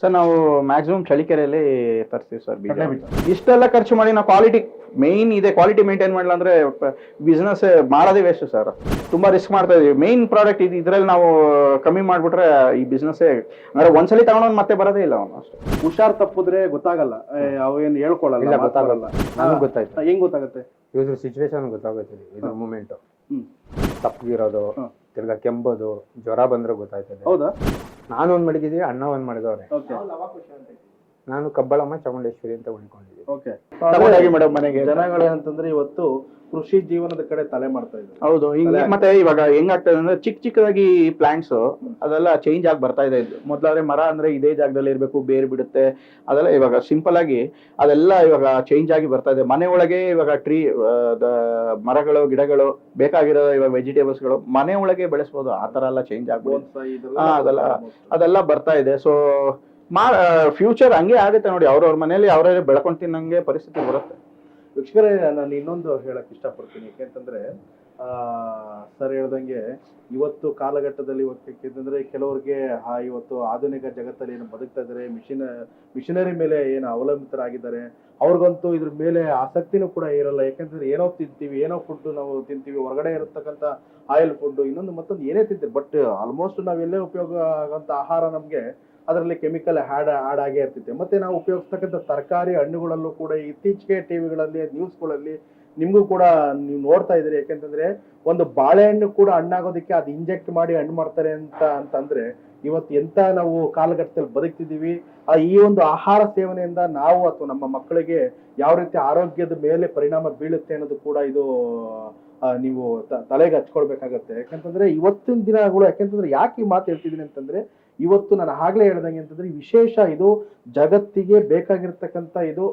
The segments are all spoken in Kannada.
ಸರ್ ನಾವು ಮ್ಯಾಕ್ಸಿಮಮ್ ಚಳಿಕೆರೆಯಲ್ಲಿ ತರ್ತೀವಿ ಸರ್ ಬೀಜ. ಇಷ್ಟೆಲ್ಲ ಖರ್ಚು ಮಾಡಿ ನಾವು ಕ್ವಾಲಿಟಿ ಮೇನ್ ಇದೆ ಕ್ವಾಲಿಟಿ ಮೇಂಟೈನ್ ಮಾಡಲ್ಲ ಅಂದ್ರೆ ಬಿಸ್ನೆಸ್ ಮಾಡೋದೇ ವೇಸ್ಟ್ ಸರ್ ತುಂಬಾ ರಿಸ್ಕ್ ಮಾಡ್ತಾ ಇದೀವಿ. ಮೇನ್ ಪ್ರಾಡಕ್ಟ್ ಇದು ಇದ್ರಲ್ಲಿ ನಾವು ಕಮ್ಮಿ ಮಾಡಿಬಿಟ್ರೆ ಈ ಬಿಸ್ನೆಸ್ ಅಂದ್ರೆ ಒಂದ್ಸಲಿ ತಗೊಂಡ್ ಮತ್ತೆ ಬರೋದೇ ಇಲ್ಲ ಅವನು ಅಷ್ಟೇ. ಹುಷಾರ್ ತಪ್ಪಿದ್ರೆ ಗೊತ್ತಾಗಲ್ಲ. ಅವೇನು ಹೇಳ್ಕೊಳಲ್ಲ ಇಲ್ಲ, ಗೊತ್ತಾಗಲ್ಲ. ನಾನು ನನಗೂ ಗೊತ್ತಾಯ್ತು. ಹೆಂಗ್ ಗೊತ್ತಾಗುತ್ತೆ? ಇವ್ರ ಸಿಚುವೇಶನ್ ಗೊತ್ತಾಗುತ್ತೆ ಇದು ಮೂಮೆಂಟ್ ತಪ್ಪಿರೋದು. ತಿರ್ಗಾ ಕೆಂಬೋದು ಜ್ವರ ಬಂದ್ರೆ ಗೊತ್ತಾಯ್ತದೆ. ಹೌದಾ? ನಾನು ಒಂದ್ ಮಾಡಿದೀವಿ ಅಣ್ಣ ಒಂದ್ ಮಾಡಿದವ್ರೆ ಓಕೆ. ನಾನು ಕಬ್ಬಳಮ್ಮ ಚಾಮುಂಡೇಶ್ವರಿ ಅಂತ ಉಳ್ಕೊಂಡಿದ್ದೀನಿ ಓಕೆ. ಏನಂತಂದ್ರೆ ಮೇಡಮ್ ಮನೆಗೆ. ಜನಗಳೇನಂತಂದ್ರೆ ಇವತ್ತು ಕೃಷಿ ಜೀವನದ ಕಡೆ ತಲೆ ಮಾಡ್ತಾ ಇದ್ದಾರೆ. ಹೌದು ಹಿಂಗೆ ಮತ್ತೆ ಇವಾಗ ಹೆಂಗಾಗ್ತದೆ ಅಂದ್ರೆ ಚಿಕ್ಕ ಚಿಕ್ಕದಾಗಿ ಪ್ಲಾಂಟ್ಸ್ ಅದೆಲ್ಲ ಚೇಂಜ್ ಆಗಿ ಬರ್ತಾ ಇದೆ. ಮೊದ್ಲಾದ್ರೆ ಮರ ಅಂದ್ರೆ ಇದೇ ಜಾಗದಲ್ಲಿ ಇರಬೇಕು ಬೇರ್ ಬಿಡುತ್ತೆ. ಅದೆಲ್ಲ ಇವಾಗ ಸಿಂಪಲ್ ಆಗಿ ಅದೆಲ್ಲ ಇವಾಗ ಚೇಂಜ್ ಆಗಿ ಬರ್ತಾ ಇದೆ. ಮನೆ ಒಳಗೆ ಇವಾಗ ಟ್ರೀ ಮರಗಳು ಗಿಡಗಳು ಬೇಕಾಗಿರೋ ಇವಾಗ ವೆಜಿಟೇಬಲ್ಸ್ಗಳು ಮನೆ ಒಳಗೆ ಬೆಳೆಸ್ಬೋದು. ಆ ತರ ಎಲ್ಲ ಚೇಂಜ್ ಆಗ್ಬೋದು ಅದೆಲ್ಲ ಅದೆಲ್ಲ ಬರ್ತಾ ಇದೆ. ಸೊ ಮಾ ಫ್ಯೂಚರ್ ಹಂಗೆ ಆಗುತ್ತೆ ನೋಡಿ. ಅವ್ರವ್ರ ಮನೇಲಿ ಅವರೇ ಬೆಳ್ಕೊಂಡ್ ತಿನ್ನಂಗೆ ಪರಿಸ್ಥಿತಿ ಬರುತ್ತೆ. ವೀಕ್ಷಕರೇ ನಾನು ಇನ್ನೊಂದು ಹೇಳಕ್ ಇಷ್ಟಪಡ್ತೀನಿ. ಯಾಕೆಂತಂದ್ರೆ, ಆ, ಸರ್ ಹೇಳ್ದಂಗೆ ಇವತ್ತು ಕಾಲಘಟ್ಟದಲ್ಲಿ ಯಾಕೆಂತಂದ್ರೆ ಕೆಲವ್ರಿಗೆ ಆ ಇವತ್ತು ಆಧುನಿಕ ಜಗತ್ತಲ್ಲಿ ಏನು ಬದುಕ್ತಾ ಇದ್ದಾರೆ ಮಿಷಿನ, ಮಿಷಿನರಿ ಮೇಲೆ ಏನು ಅವಲಂಬಿತರಾಗಿದ್ದಾರೆ, ಅವ್ರಿಗಂತೂ ಇದ್ರ ಮೇಲೆ ಆಸಕ್ತಿನೂ ಕೂಡ ಇರಲ್ಲ. ಯಾಕಂತಂದ್ರೆ ಏನೋ ತಿಂತೀವಿ, ಏನೋ ಫುಡ್ ನಾವು ತಿಂತೀವಿ, ಹೊರಗಡೆ ಇರತಕ್ಕಂಥ ಆಯಿಲ್ ಫುಡ್ ಇನ್ನೊಂದು ಮತ್ತೊಂದು ಏನೇ ತಿಂತೀವಿ ಬಟ್ ಆಲ್ಮೋಸ್ಟ್ ನಾವೆಲ್ಲೇ ಉಪಯೋಗ ಆಗೋಂಥ ಆಹಾರ ನಮಗೆ ಅದರಲ್ಲಿ ಕೆಮಿಕಲ್ ಹ್ಯಾಡ್ ಆಡ್ ಆಗೇ ಇರ್ತೈತೆ ಮತ್ತೆ ನಾವು ಉಪಯೋಗಿಸ್ತಕ್ಕಂಥ ತರಕಾರಿ ಹಣ್ಣುಗಳಲ್ಲೂ ಕೂಡ ಇತ್ತೀಚೆಗೆ ಟಿವಿಗಳಲ್ಲಿ ನ್ಯೂಸ್ಗಳಲ್ಲಿ ನಿಮಗೂ ಕೂಡ ನೀವು ನೋಡ್ತಾ ಇದ್ದೀರಿ. ಯಾಕೆಂತಂದ್ರೆ ಒಂದು ಬಾಳೆಹಣ್ಣು ಕೂಡ ಹಣ್ಣಾಗೋದಕ್ಕೆ ಅದು ಇಂಜೆಕ್ಟ್ ಮಾಡಿ ಹಣ್ಣು ಮಾಡ್ತಾರೆ ಅಂತ, ಅಂತಂದ್ರೆ ಇವತ್ತು ಎಂತ ನಾವು ಕಾಲಘಟ್ಟದಲ್ಲಿ ಬದುಕ್ತಿದ್ದೀವಿ. ಆ ಈ ಒಂದು ಆಹಾರ ಸೇವನೆಯಿಂದ ನಾವು ಅಥವಾ ನಮ್ಮ ಮಕ್ಕಳಿಗೆ ಯಾವ ರೀತಿ ಆರೋಗ್ಯದ ಮೇಲೆ ಪರಿಣಾಮ ಬೀಳುತ್ತೆ ಅನ್ನೋದು ಕೂಡ ಇದು ನೀವು ತಲೆಗೆ ಹಚ್ಕೊಳ್ಬೇಕಾಗತ್ತೆ. ಯಾಕಂತಂದ್ರೆ ಇವತ್ತಿನ ದಿನಗಳು, ಯಾಕೆಂತಂದ್ರೆ ಯಾಕೆ ಈ ಮಾತು ಹೇಳ್ತಿದ್ದೀನಿ ಅಂತಂದ್ರೆ ಇವತ್ತು ನಾನು ಆಗ್ಲೇ ಹೇಳ್ದಂಗೆ ಅಂತಂದ್ರೆ ವಿಶೇಷ ಇದು ಜಗತ್ತಿಗೆ ಬೇಕಾಗಿರ್ತಕ್ಕಂಥ ಇದು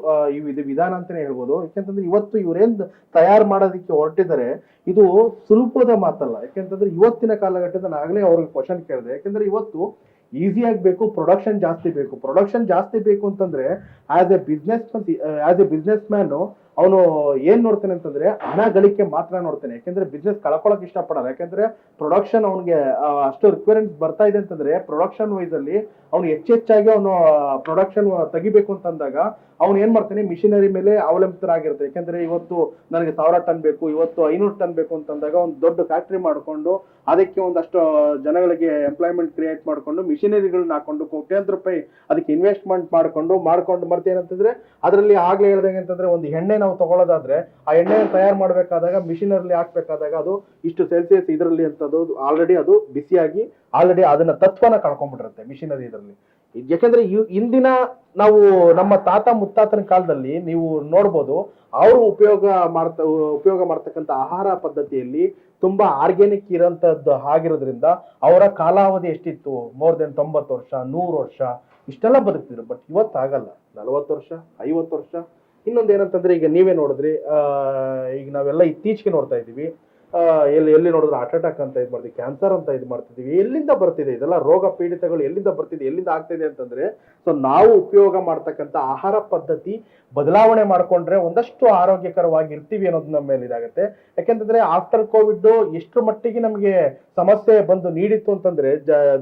ಇದು ವಿಧಾನ ಅಂತಾನೆ ಹೇಳ್ಬೋದು. ಯಾಕೆಂತಂದ್ರೆ ಇವತ್ತು ಇವ್ರೇನ್ ತಯಾರು ಮಾಡೋದಕ್ಕೆ ಹೊರಟಿದ್ದಾರೆ, ಇದು ಸುಲಭದ ಮಾತಲ್ಲ. ಯಾಕೆಂತಂದ್ರೆ ಇವತ್ತಿನ ಕಾಲಘಟ್ಟದ ನಾನು ಆಗ್ಲೇ ಅವ್ರಿಗೆ ಕ್ವಶನ್ ಕೇಳಿದೆ. ಯಾಕೆಂದ್ರೆ ಇವತ್ತು ಈಸಿ ಆಗಬೇಕು ಪ್ರೊಡಕ್ಷನ್ ಜಾಸ್ತಿ ಬೇಕು. ಪ್ರೊಡಕ್ಷನ್ ಜಾಸ್ತಿ ಬೇಕು ಅಂತಂದ್ರೆ as a business as a business man ಅವನು ಏನ್ ನೋಡ್ತಾನೆ ಅಂತಂದ್ರೆ ಹಣ ಗಳಿಕೆ ಮಾತ್ರ ನೋಡ್ತಾನೆ. ಯಾಕೆಂದ್ರೆ ಬಿಸ್ನೆಸ್ ಕಳ್ಕೊಳಕ್ ಇಷ್ಟಪಡಲ್ಲ. ಯಾಕೆಂದ್ರೆ ಪ್ರೊಡಕ್ಷನ್ ಅವನಿಗೆ ಅಷ್ಟು ರಿಕ್ವೈರ್ಮೆಂಟ್ ಬರ್ತಾ ಇದೆ ಅಂತಂದ್ರೆ ಪ್ರೊಡಕ್ಷನ್ ವೈಸ್ ಅಲ್ಲಿ ಅವ್ನು ಹೆಚ್ಚೆಚ್ಚಾಗಿ ಅವನು ಪ್ರೊಡಕ್ಷನ್ ತೆಗಿಬೇಕು ಅಂತಂದಾಗ ಅವ್ನು ಏನ್ ಮಾಡ್ತಾನೆ? ಮಿಷಿನರಿ ಮೇಲೆ ಅವಲಂಬಿತರಾಗಿರುತ್ತೆ ಯಾಕೆಂದ್ರೆ ಇವತ್ತು ನನಗೆ ಸಾವಿರ ಟನ್ ಬೇಕು, ಇವತ್ತು ಐನೂರು ಟನ್ ಬೇಕು ಅಂತಂದಾಗ ಒಂದು ದೊಡ್ಡ ಫ್ಯಾಕ್ಟ್ರಿ ಮಾಡ್ಕೊಂಡು ಅದಕ್ಕೆ ಒಂದಷ್ಟು ಜನಗಳಿಗೆ ಎಂಪ್ಲಾಯ್ಮೆಂಟ್ ಕ್ರಿಯೇಟ್ ಮಾಡ್ಕೊಂಡು ಮಿಷಿನರಿಗಳನ್ನ ಹಾಕೊಂಡು ಕೋಟ್ಯಾಂತರ ರೂಪಾಯಿ ಅದಕ್ಕೆ ಇನ್ವೆಸ್ಟ್ಮೆಂಟ್ ಮಾಡ್ಕೊಂಡು ಮಾಡ್ಕೊಂಡು ಮತ್ತೆ ಏನಂತಂದ್ರೆ ಅದರಲ್ಲಿ ಆಗ್ಲೇ ಹೇಳ್ದಂಗೆ ಅಂತಂದ್ರೆ ಒಂದು ಎಣ್ಣೆ ನಾವು ತಗೊಳ್ಳೋದಾದ್ರೆ ಆ ಎಣ್ಣೆ ತಯಾರು ಮಾಡಬೇಕಾದಾಗ ಮಿಷಿನಲ್ಲಿ ಹಾಕ್ಬೇಕಾದಾಗ ಅದು ಇಷ್ಟು ಸೆಲ್ಸಿಯಸ್ ಇದರಲ್ಲಿ ಅಂತದ್ದು ಆಲ್ರೆಡಿ ಅದು ಬಿಸಿಯಾಗಿ ಆಲ್ರೆಡಿ ಅದನ್ನ ತತ್ವನ ಕಳ್ಕೊಂಡ್ಬಿಟ್ಟಿರುತ್ತೆ ಮಿಷಿನರಿ ಇದರಲ್ಲಿ. ಯಾಕೆಂದ್ರೆ ಇಂದಿನ ನಾವು ನಮ್ಮ ತಾತ ಮುತ್ತಾತನ ಕಾಲದಲ್ಲಿ ನೀವು ನೋಡ್ಬೋದು ಅವರು ಉಪಯೋಗ ಮಾಡ್ತಾ ಉಪಯೋಗ ಮಾಡ್ತಕ್ಕಂಥ ಆಹಾರ ಪದ್ಧತಿಯಲ್ಲಿ ತುಂಬಾ ಆರ್ಗ್ಯಾನಿಕ್ ಇರೋಂಥದ್ದು ಆಗಿರೋದ್ರಿಂದ ಅವರ ಕಾಲಾವಧಿ ಎಷ್ಟಿತ್ತು? ಮೋರ್ ದೆನ್ ತೊಂಬತ್ತು ವರ್ಷ, ನೂರು ವರ್ಷ, ಇಷ್ಟೆಲ್ಲ ಬದುಕ್ತಿದ್ರು. ಬಟ್ ಇವತ್ತಾಗಲ್ಲ. ನಲವತ್ತು ವರ್ಷ, ಐವತ್ತು ವರ್ಷ ಇನ್ನೊಂದು ಏನಂತಂದ್ರೆ ಈಗ ನೀವೇ ನೋಡಿದ್ರಿ ಈಗ ನಾವೆಲ್ಲ ಇತ್ತೀಚೆಗೆ ನೋಡ್ತಾ ಇದ್ದೀವಿ. ಎಲ್ಲಿ ಎಲ್ಲಿ ನೋಡಿದ್ರೆ ಹಾರ್ಟ್ ಅಟ್ಯಾಕ್ ಅಂತ ಇದು ಮಾಡ್ತೀವಿ ಕ್ಯಾನ್ಸರ್ ಅಂತ ಇದು ಮಾಡ್ತಿದ್ದೀವಿ. ಎಲ್ಲಿಂದ ಬರ್ತಿದೆ ಇದೆಲ್ಲ? ರೋಗ ಪೀಡಿತಗಳು ಎಲ್ಲಿಂದ ಬರ್ತಿದೆ, ಎಲ್ಲಿಂದ ಆಗ್ತಿದೆ ಅಂತಂದ್ರೆ ಸೊ ನಾವು ಉಪಯೋಗ ಮಾಡ್ತಕ್ಕಂಥ ಆಹಾರ ಪದ್ಧತಿ ಬದಲಾವಣೆ ಮಾಡಿಕೊಂಡ್ರೆ ಒಂದಷ್ಟು ಆರೋಗ್ಯಕರವಾಗಿ ಇರ್ತೀವಿ ಅನ್ನೋದು ನಮ್ಮ ಮೇಲೆ ಇದಾಗುತ್ತೆ. ಯಾಕೆಂತಂದ್ರೆ ಆಫ್ಟರ್ ಕೋವಿಡ್ ಎಷ್ಟು ಮಟ್ಟಿಗೆ ನಮಗೆ ಸಮಸ್ಯೆ ಬಂದು ನೀಡಿತ್ತು ಅಂತಂದ್ರೆ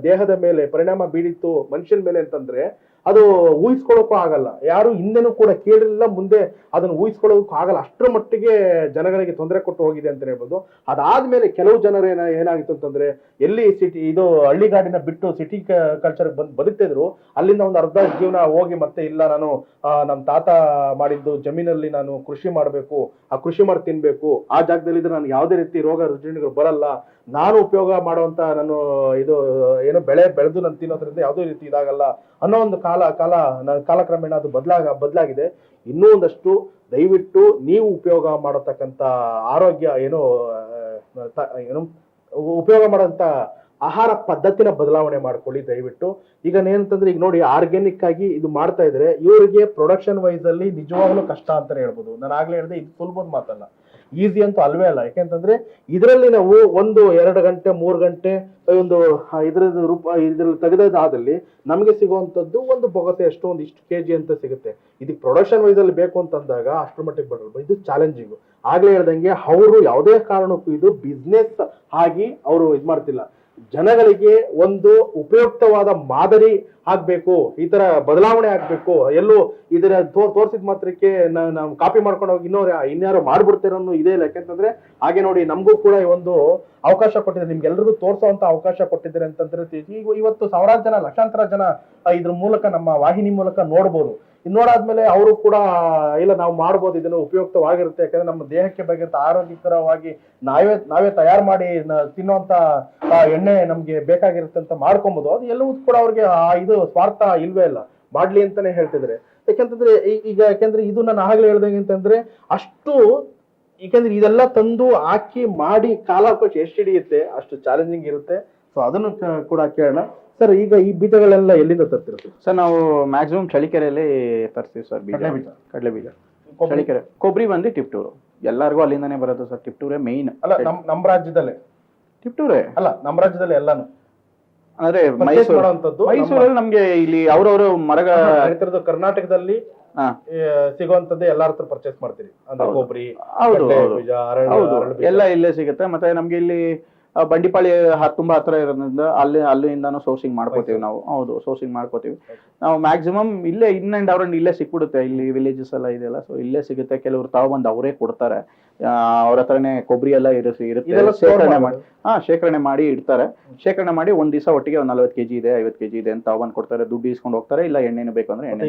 ದೇಹದ ಮೇಲೆ ಪರಿಣಾಮ ಬೀಳಿತ್ತು ಮನುಷ್ಯನ ಮೇಲೆ ಅಂತಂದ್ರೆ ಅದು ಊಹಿಸ್ಕೊಳ್ಳೋಕ್ಕೂ ಆಗಲ್ಲ. ಯಾರು ಹಿಂದೆನೂ ಕೂಡ ಕೇಳಿಲ್ಲ, ಮುಂದೆ ಅದನ್ನು ಊಹಿಸ್ಕೊಳ್ಳೋಕ್ಕೂ ಆಗಲ್ಲ. ಅಷ್ಟರ ಮಟ್ಟಿಗೆ ಜನಗಳಿಗೆ ತೊಂದರೆ ಕೊಟ್ಟು ಹೋಗಿದೆ ಅಂತ ಹೇಳ್ಬೋದು. ಅದಾದ್ಮೇಲೆ ಕೆಲವು ಜನರು ಏನ, ಏನಾಗಿತ್ತು ಅಂತಂದ್ರೆ, ಎಲ್ಲಿ ಸಿಟಿ ಇದು ಹಳ್ಳಿಗಾಡಿನ ಬಿಟ್ಟು ಸಿಟಿ ಕಲ್ಚರ್ ಬಂದು, ಬದುಕ್ತಿದ್ರು. ಅಲ್ಲಿಂದ ಒಂದು ಅರ್ಧ ಜೀವನ ಹೋಗಿ ಮತ್ತೆ ಇಲ್ಲ, ನಾನು ನಮ್ಮ ತಾತ ಮಾಡಿದ್ದು ಜಮೀನಲ್ಲಿ ನಾನು ಕೃಷಿ ಮಾಡಬೇಕು, ಆ ಕೃಷಿ ಮಾಡಿ ತಿನ್ಬೇಕು. ಆ ಜಾಗದಲ್ಲಿ ನನಗೆ ಯಾವುದೇ ರೀತಿ ರೋಗ ರುಜಿನಗಳು ಬರಲ್ಲ. ನಾನು ಉಪಯೋಗ ಮಾಡುವಂತ ನಾನು ಇದು, ಏನು ಬೆಳೆ ಬೆಳೆದು ನಾನು ತಿನ್ನೋದ್ರಿಂದ ಯಾವುದೇ ರೀತಿ ಇದಾಗಲ್ಲ ಅನ್ನೋ ಒಂದು ಕಾಲ ಕಾಲ ನನ್ನ ಕಾಲಕ್ರಮೇಣ ಅದು ಬದಲಾಗ, ಬದಲಾಗಿದೆ. ಇನ್ನೂ ಒಂದಷ್ಟು ದಯವಿಟ್ಟು ನೀವು ಉಪಯೋಗ ಮಾಡತಕ್ಕಂಥ ಆರೋಗ್ಯ ಏನು ಏನು ಉಪಯೋಗ ಮಾಡೋಂಥ ಆಹಾರ ಪದ್ಧತಿನ ಬದಲಾವಣೆ ಮಾಡ್ಕೊಳ್ಳಿ ದಯವಿಟ್ಟು. ಈಗ ಏನಂತಂದ್ರೆ ಈಗ ನೋಡಿ ಆರ್ಗ್ಯಾನಿಕ್ ಆಗಿ ಇದು ಮಾಡ್ತಾ ಇದ್ರೆ, ಇವರಿಗೆ ಪ್ರೊಡಕ್ಷನ್ ವೈಸ್ ಅಲ್ಲಿ ನಿಜವಾಗ್ಲೂ ಕಷ್ಟ ಅಂತಾನೆ ಹೇಳ್ಬೋದು. ನಾನು ಆಗ್ಲೇ ಹೇಳಿದೆ, ಇದು ಸುಲಭದ ಮಾತಲ್ಲ. ಈಸಿ ಅಂತೂ ಅಲ್ವೇ ಅಲ್ಲ. ಯಾಕೆಂತಂದ್ರೆ ಇದರಲ್ಲಿ ನಾವು ಒಂದು, ಎರಡು ಗಂಟೆ, ಮೂರು ಗಂಟೆ, ಒಂದು ಇದ್ರದ್ದು ರೂಪ, ಇದ್ರಲ್ಲಿ ತೆಗೆದಾದಲ್ಲಿ ನಮಗೆ ಸಿಗುವಂಥದ್ದು ಒಂದು ಬೊಗಸೆ ಎಷ್ಟು ಒಂದು ಇಷ್ಟು ಕೆ ಜಿ ಅಂತ ಸಿಗುತ್ತೆ. ಇದಕ್ಕೆ ಪ್ರೊಡಕ್ಷನ್ ವೈಸಲ್ಲಿ ಬೇಕು ಅಂತಂದಾಗ ಅಷ್ಟರ ಮಟ್ಟಿಗೆ ಬರಲ್ಲ. ಇದು ಚಾಲೆಂಜಿಂಗ್ ಆಗ್ಲೇ ಹೇಳ್ದಂಗೆ ಅವರು ಯಾವುದೇ ಕಾರಣಕ್ಕೂ ಇದು ಬಿಸ್ನೆಸ್ ಆಗಿ ಅವರು ಇದು ಮಾಡ್ತಿಲ್ಲ. ಜನಗಳಿಗೆ ಒಂದು ಉಪಯುಕ್ತವಾದ ಮಾದರಿ ಆಗ್ಬೇಕು, ಈ ತರ ಬದಲಾವಣೆ ಆಗ್ಬೇಕು, ಎಲ್ಲೂ ಇದರ ತೋರಿಸಿದ ಮಾತ್ರಕ್ಕೆ ನಾವು ಕಾಪಿ ಮಾಡ್ಕೊಂಡು ಹೋಗಿ ಇನ್ನೋರು, ಇನ್ಯಾರು ಮಾಡ್ಬಿಡ್ತಿರೋನು ಇದೇ ಇಲ್ಲ ಯಾಕೆಂತಂದ್ರೆ ಹಾಗೆ ನೋಡಿ ನಮಗೂ ಕೂಡ ಒಂದು ಅವಕಾಶ ಕೊಟ್ಟಿದ್ದಾರೆ ನಿಮ್ಗೆಲ್ರಿಗೂ ತೋರಿಸುವಂತ ಅವಕಾಶ ಕೊಟ್ಟಿದ್ದಾರೆ ಅಂತಂದ್ರೆ ಈಗ ಇವತ್ತು ಸಾವಿರಾರು ಜನ, ಲಕ್ಷಾಂತರ ಜನ ಇದ್ರ ಮೂಲಕ ನಮ್ಮ ವಾಹಿನಿ ಮೂಲಕ ನೋಡ್ಬೋದು. ಇದ್ ನೋಡಾದ್ಮೇಲೆ ಅವರು ಕೂಡ, ಇಲ್ಲ ನಾವು ಮಾಡ್ಬೋದು, ಇದನ್ನು ಉಪಯುಕ್ತವಾಗಿರುತ್ತೆ, ಯಾಕಂದ್ರೆ ನಮ್ಮ ದೇಹಕ್ಕೆ ಬೇಕಂತ ಆರೋಗ್ಯಕರವಾಗಿ ನಾವೇ ನಾವೇ ತಯಾರು ಮಾಡಿ ತಿನ್ನುವಂತ ಎಣ್ಣೆ ನಮ್ಗೆ ಬೇಕಾಗಿರುತ್ತೆ ಅಂತ ಮಾಡ್ಕೊಬೋದು. ಅದು ಎಲ್ಲವೂ ಕೂಡ ಅವ್ರಿಗೆ ಇದು ಸ್ವಾರ್ಥ ಇಲ್ವೇ ಇಲ್ಲ. ಮಾಡ್ಲಿ ಅಂತಾನೆ ಹೇಳ್ತಿದ್ರೆ ಯಾಕಂತಂದ್ರೆ ಈಗ ಯಾಕಂದ್ರೆ ಇದು ನಾನು ಆಗ್ಲೇ ಹೇಳ್ದಂಗೆ ಅಂತಂದ್ರೆ, ಅಷ್ಟು, ಯಾಕಂದ್ರೆ ಇದೆಲ್ಲ ತಂದು ಹಾಕಿ ಮಾಡಿ, ಕಾಲಾವಕಾಶ ಎಷ್ಟು ಹಿಡಿಯುತ್ತೆ ಅಷ್ಟು ಚಾಲೆಂಜಿಂಗ್ ಇರುತ್ತೆ. ಸೊ ಅದನ್ನು ಕೂಡ ಕೇಳೋಣ. ಸರ್ ಈಗ ಈ ಬೀಜಗಳೆಲ್ಲ ಎಲ್ಲಿಂದ ತರ್ತಿರುತ್ತೆ ಸರ್ ನಾವು ಮ್ಯಾಕ್ಸಿಮಮ್ ಚಳಿಕೆರೆಯಲ್ಲಿ ತರ್ತೀವಿ ಸರ್ ಬೀಜ. ಬೀಜ. ಕಡಲೆ ಬೀಜ. ಚಳಿಕೆರೆ. ಕೊಬ್ಬರಿ ಬಂದು ಟಿಪ್ಟೂರು. ಎಲ್ಲರಿಗೂ ಅಲ್ಲಿಂದಾನೇ ಬರೋದು ಸರ್ ಟಿಪ್ಟೂರೇ ಮೇನ್ ಅಲ್ಲ ನಮ್ ನಮ್ಮ ರಾಜ್ಯದಲ್ಲೇ? ಟಿಪ್ಟೂರೇ? ಅಲ್ಲ ನಮ್ಮ ರಾಜ್ಯದಲ್ಲಿ ಎಲ್ಲಾನು? ಅಂದ್ರೆ ಮೈಸೂರು. ಮೈಸೂರಲ್ಲಿ ನಮ್ಗೆ ಇಲ್ಲಿ ಅವ್ರವ್ರ ಮರಗ ರೈತರದ್ದು ಕರ್ನಾಟಕದಲ್ಲಿ ಸಿಗುವಂತದ್ದೇ ಎಲ್ಲಾರ ಹತ್ರ ಪರ್ಚೇಸ್ ಮಾಡ್ತೀರಿ. ಅಂದ್ರೆ. ಕೊಬ್ಬರಿ. ಎಲ್ಲ ಇಲ್ಲೇ ಸಿಗುತ್ತೆ. ಮತ್ತೆ ನಮ್ಗೆ ಇಲ್ಲಿ ಬಂಡಿಪಾಳಿ ತುಂಬಾ ಹತ್ರ ಇರೋದ್ರಿಂದ ಅಲ್ಲಿ ಅಲ್ಲಿಂದಾನು ಸೋರ್ಸಿಂಗ್ ಮಾಡ್ಕೋತೀವಿ ನಾವು. ಹೌದು ಸೋರ್ಸಿಂಗ್ ಮಾಡ್ಕೋತೀವಿ. ನಾವು ಮ್ಯಾಕ್ಸಿಮಮ್ ಇಲ್ಲೇ ಇನ್ ಅಂಡ್ ಅವ್ರನ್ನ ಇಲ್ಲೇ ಸಿಕ್ಬಿಡುತ್ತೆ. ಇಲ್ಲಿ ವಿಲೇಜಸ್ ಎಲ್ಲ ಇದೆಯಲ್ಲ ಸೊ ಇಲ್ಲೇ ಸಿಗುತ್ತೆ. ಕೆಲವರು ತಗೊಬಂದು ಅವರೇ ಕೊಡ್ತಾರೆ. ಅವ್ರ ಹತ್ರನೇ ಕೊಬ್ಬರಿ ಎಲ್ಲ ಇರಿಸಿ ಇರುತ್ತೆ. ಶೇಖರಣೆ ಮಾಡಿ. ಹಾ ಶೇಖರಣೆ ಮಾಡಿ ಇಡ್ತಾರೆ. ಶೇಖರಣೆ ಮಾಡಿ ಒಂದ್ ದಿವಸ ಒಟ್ಟಿಗೆ ಒಂದ್ ನಲ್ವತ್ತು ಕೆಜಿ ಇದೆ ಐವತ್ತು ಕೆಜಿ ಇದೆ ಅಂತ ತಗೊಂಡ್ ಕೊಡ್ತಾರೆ. ದುಡ್ಡು ಇಸ್ಕೊಂಡು ಹೋಗ್ತಾರೆ. ಇಲ್ಲ ಎಣ್ಣೆನು ಬೇಕು ಅಂದ್ರೆ ಎಣ್ಣೆ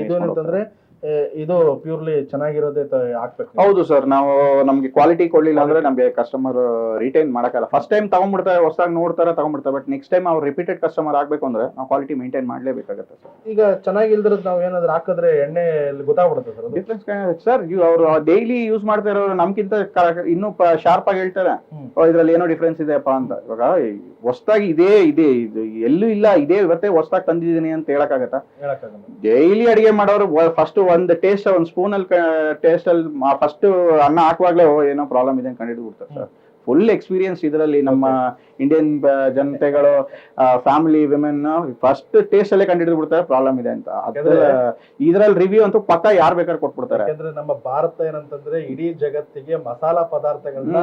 ಇದು ಪ್ಯೂರ್ಲಿ ಚೆನ್ನಾಗಿರೋದೇ ಹಾಕ್ಬೇಕು. ಹೌದು ಸರ್. ನಾವು ನಮ್ಗೆ ಕ್ವಾಲಿಟಿ ಕೊಡ್ಲಿಲ್ಲ ಅಂದ್ರೆ ನಮ್ಗೆ ಕಸ್ಟಮರ್ ರಿಟೈನ್ ಮಾಡಕ್ಕಲ್ಲ ಫಸ್ಟ್ ಟೈಮ್ ತಗೊಂಡ್ಬಿಡ್ತಾರೆ ಹೊಸದಾಗಿ ನೋಡ್ತಾರೆ ತಗೊಂಡ್ಬಿಡ್ತಾರೆ. ಬಟ್ ನೆಕ್ಸ್ಟ್ ಟೈಮ್ ಅವ್ರು ರಿಪೀಟೆಡ್ ಕಸ್ಟಮರ್ ಆಗ್ಬೇಕು ಅಂದ್ರೆ ನಾವು ಕ್ವಾಲಿಟಿ ಮೇಂಟೈನ್ ಮಾಡಲೇಬೇಕಾಗುತ್ತೆ ಸರ್. ಈಗ ಚೆನ್ನಾಗಿಲ್ದಿರೋದು ನಾವು ಏನಾದ್ರು ಹಾಕಿದ್ರೆ ಎಣ್ಣೆ ಗೊತ್ತಾಗ್ಬಿಡುತ್ತೆ ಸರ್ ಅದು? ಡಿಫ್ರೆನ್ಸ್ ಸರ್ ಅವರು ಡೈಲಿ ಯೂಸ್ ಮಾಡ್ತಾ ಇರೋರು ನಮ್ಗಿಂತ ಇನ್ನೂ ಶಾರ್ಪ್ ಆಗಿ ಹೇಳ್ತಾರೆ. ಹ್ಮ್. ಇದ್ರಲ್ಲಿ ಏನೋ ಡಿಫ್ರೆನ್ಸ್ ಇದೆಯಪ್ಪ ಅಂತ. ಇವಾಗ ಹೊಸದಾಗಿ ಇದೇ ಇದೆ ಇದು ಎಲ್ಲೂ ಇಲ್ಲ ಇದೇ ಇವತ್ತೇ ಹೊಸದಾಗಿ ತಂದಿದ್ದೀನಿ ಅಂತ ಹೇಳಕ್ಕಾಗತ್ತಾ? ಹೇಳಕ್ಕಾಗಲ್ಲ. ಡೈಲಿ ಅಡಿಗೆ ಮಾಡೋರು ಫಸ್ಟ್ ಒಂದು ಟೇಸ್ಟ್ ಒಂದು ಸ್ಪೂನ್ ಅಲ್ಲಿ ಟೇಸ್ಟ್ ಅಲ್ಲಿ ಫಸ್ಟ್ ಅನ್ನ ಹಾಕುವಾಗ್ಲೇ ಏನೋ ಪ್ರಾಬ್ಲಮ್ ಇದೆ ಅಂತ ಬಿಡ್ತಾರೆ ಸರ್. ಫುಲ್ ಎಕ್ಸ್ಪೀರಿಯನ್ಸ್ ಇದರಲ್ಲಿ ನಮ್ಮ ಇಂಡಿಯನ್ ಜನತೆಗಳು ಫ್ಯಾಮಿಲಿ ವಿಮೆನ್ ಫಸ್ಟ್ ಟೇಸ್ಟ್ ಅಲ್ಲೇ ಕಂಡಿಡಿದು ಬಿಡ್ತಾರೆ ಪ್ರಾಬ್ಲಮ್ ಇದೆ ಅಂತ. ಇದ್ರಲ್ಲಿ ರಿವ್ಯೂ ಅಂತೂ ಪಕ್ಕ ಯಾರು ಬೇಕಾದ್ರೆ ಕೊಟ್ಬಿಡ್ತಾರೆ. ಯಾಕಂದ್ರೆ ನಮ್ಮ ಭಾರತ ಏನಂತಂದ್ರೆ ಇಡೀ ಜಗತ್ತಿಗೆ ಮಸಾಲಾ ಪದಾರ್ಥಗಳನ್ನ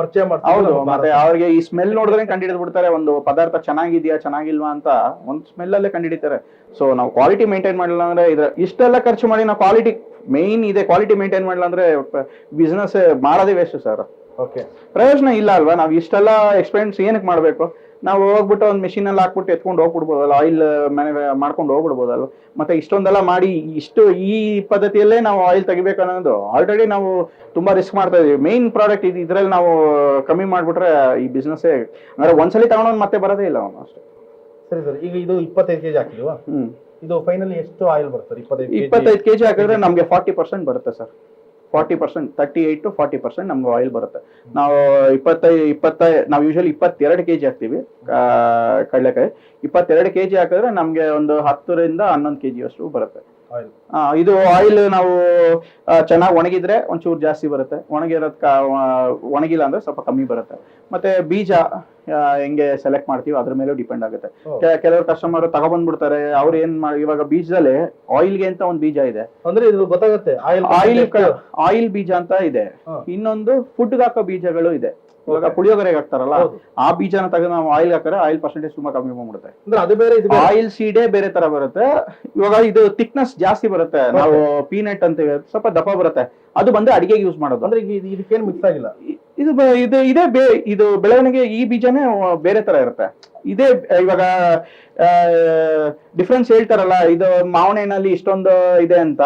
ಪರಿಚಯ ಮಾಡ್ತಾರೆ ಹೌದು ಮತ್ತೆ. ಅವ್ರಿಗೆ ಈ ಸ್ಮೆಲ್ ನೋಡಿದ್ರೆ ಕಂಡಿಡಿದು ಬಿಡ್ತಾರೆ ಒಂದು ಪದಾರ್ಥ ಚೆನ್ನಾಗಿದ್ಯಾ ಚೆನ್ನಾಗಿಲ್ವಾ ಅಂತ ಒಂದು ಸ್ಮೆಲ್ ಅಲ್ಲೇ ಕಂಡಿಡಿತಾರೆ. ಸೊ ನಾವು ಕ್ವಾಲಿಟಿ ಮೇಂಟೈನ್ ಮಾಡಲಿಲ್ಲ ಅಂದ್ರೆ ಇದ್ರ ಇಷ್ಟೆಲ್ಲ ಖರ್ಚು ಮಾಡಿ ನಾವು ಕ್ವಾಲಿಟಿ ಮೇನ್ ಇದೆ ಕ್ವಾಲಿಟಿ ಮೇಂಟೈನ್ ಮಾಡಿಲ್ಲ ಅಂದ್ರೆ ಬಿಸ್ನೆಸ್ ಮಾಡೋದೇ ವೇಸ್ಟ್ ಸರ್. ಓಕೆ ಪ್ರಯೋಜನ ಇಲ್ಲ ಅಲ್ವಾ? ನಾವು ಇಷ್ಟೆಲ್ಲ ಎಕ್ಸ್ಪೀರಿಯನ್ಸ್ ಏನಕ್ಕೆ ಮಾಡಬೇಕು? ನಾವು ಹೋಗ್ಬಿಟ್ಟು ಒಂದು ಮಿಷಿನ್ ಅಲ್ಲಿ ಹಾಕ್ಬಿಟ್ಟು ಎತ್ಕೊಂಡು ಹೋಗ್ಬಿಡ್ಬೋದಲ್ಲ? ಆಯಿಲ್ ಮನೆ ಮಾಡ್ಕೊಂಡು ಹೋಗ್ಬಿಡ್ಬೋದಲ್ವ? ಮತ್ತೆ ಇಷ್ಟೊಂದೆಲ್ಲ ಮಾಡಿ ಇಷ್ಟು ಈ ಪದ್ಧತಿಯಲ್ಲೇ ನಾವು ಆಯಿಲ್ ತೆಗಿಬೇಕು ಅನ್ನೋದು ಆಲ್ರೆಡಿ ನಾವು ತುಂಬಾ ರಿಸ್ಕ್ ಮಾಡ್ತಾ ಇದೀವಿ. ಮೇನ್ ಪ್ರಾಡಕ್ಟ್ ಇದು ಇದ್ರಲ್ಲಿ ನಾವು ಕಮ್ಮಿ ಮಾಡ್ಬಿಟ್ರೆ ಈ ಬಿಸ್ನೆಸ್ಸೇ ಅಂದ್ರೆ ಒಂದ್ಸಲಿ ತಗೊಂಡು ಮತ್ತೆ ಬರೋದೇ ಇಲ್ಲ ಅವನು ಅಷ್ಟೇ. ಸರಿ ಸರ್ ಈಗ ಇದು ಇಪ್ಪತ್ತೈದು ಕೆಜಿ ಹಾಕಿಲ್ವಾ ಹ್ಮ್. ಇದು ಫೈನಲಿ ಎಷ್ಟು ಆಯಿಲ್ ಬರುತ್ತೆ ಇಪ್ಪತ್ತೈದು ಇಪ್ಪತ್ತೈದು ಕೆಜಿ ಹಾಕಿದ್ರೆ ನಮಗೆ ಫಾರ್ಟಿ ಪರ್ಸೆಂಟ್ ಬರುತ್ತೆ sir. Forty percent thirty eight to forty percent ನಮ್ಗೆ ಆಯಿಲ್ ಬರುತ್ತೆ. ನಾವು ಇಪ್ಪತ್ತೈ ಇಪ್ಪತ್ತೈ ನಾವು ಯೂಶಲಿ ಇಪ್ಪತ್ತೆರಡು ಕೆಜಿ ಹಾಕ್ತೀವಿ ಆ, ಕಡಲೆಕಾಯಿ. ಇಪ್ಪತ್ತೆರಡು ಕೆಜಿ ಹಾಕಿದ್ರೆ ನಮಗೆ ಒಂದು ಹತ್ತರಿಂದ ಹನ್ನೊಂದು ಕೆಜಿ ಅಷ್ಟು ಬರುತ್ತೆ. ಇದು ಆಯಿಲ್ ನಾವು ಚೆನ್ನಾಗಿ ಒಣಗಿದ್ರೆ ಒಂಚೂರು ಜಾಸ್ತಿ ಬರುತ್ತೆ. ಒಣಗಿರೋದ್ ಒಣಗಿಲ್ಲ ಅಂದ್ರೆ ಸ್ವಲ್ಪ ಕಮ್ಮಿ ಬರುತ್ತೆ. ಮತ್ತೆ ಬೀಜ ಹೆಂಗೆ ಸೆಲೆಕ್ಟ್ ಮಾಡ್ತೀವಿ ಅದ್ರ ಮೇಲೂ ಡಿಪೆಂಡ್ ಆಗುತ್ತೆ. ಕೆಲವರು ಕಸ್ಟಮರ್ ತಗೊಬಂದ್ಬಿಡ್ತಾರೆ. ಅವ್ರು ಏನ್ ಮಾಡಿ ಇವಾಗ ಬೀಜದಲ್ಲಿ ಆಯಿಲ್ಗೆ ಅಂತ ಒಂದು ಬೀಜ ಇದೆ. ಅಂದ್ರೆ ಇದು ಗೊತ್ತಾಗುತ್ತೆ ಆಯಿಲ್ ಆಯಿಲ್ ಆಯಿಲ್ ಬೀಜ ಅಂತ ಇದೆ. ಇನ್ನೊಂದು ಫುಡ್ ಹಾಕೋ ಬೀಜಗಳು ಇದೆ. ಇವಾಗ ಪುಳಿಯೋಗರೆಗೆ ಹಾಕ್ತಾರಲ್ಲ ಆ ಬೀಜನ ತೆಗೆದು ನಾವು ಆಯಿಲ್ ಹಾಕಿದ್ರೆ ಆಯಿಲ್ ಪರ್ಸೆಂಟೇಜ್ ತುಂಬಾ ಕಮ್ಮಿ ಬಂದ್ಬಿಡುತ್ತೆ. ಅಂದ್ರೆ ಅದು ಬೇರೆ ಇದು ಆಯಿಲ್ ಸೀಡೆ ಬೇರೆ ತರ ಬರುತ್ತೆ. ಇವಾಗ ಇದು ಥಿಕ್ನೆಸ್ ಜಾಸ್ತಿ ಬರುತ್ತೆ. ನಾವು ಪೀನಟ್ ಅಂತ ಸ್ವಲ್ಪ ದಪ್ಪ ಬರುತ್ತೆ. ಅದು ಬಂದು ಅಡಿಗೆಗೆ ಯೂಸ್ ಮಾಡೋದು. ಅಂದ್ರೆ ಈಗ ಇದಕ್ಕೇನು ಮಿಕ್ಸ್ ಆಗಿಲ್ಲ. ಇದು ಇದು ಇದೇ ಬೇ ಇದು ಬೆಳವಣಿಗೆ ಈ ಬೀಜನೇ ಬೇರೆ ತರ ಇರುತ್ತೆ. ಇದೇ ಇವಾಗ ಡಿಫ್ರೆನ್ಸ್ ಹೇಳ್ತಾರಲ್ಲ ಇದು ಮಾವನ ಹಣ್ಣಲ್ಲಿ ಇಷ್ಟೊಂದು ಇದೆ ಅಂತ.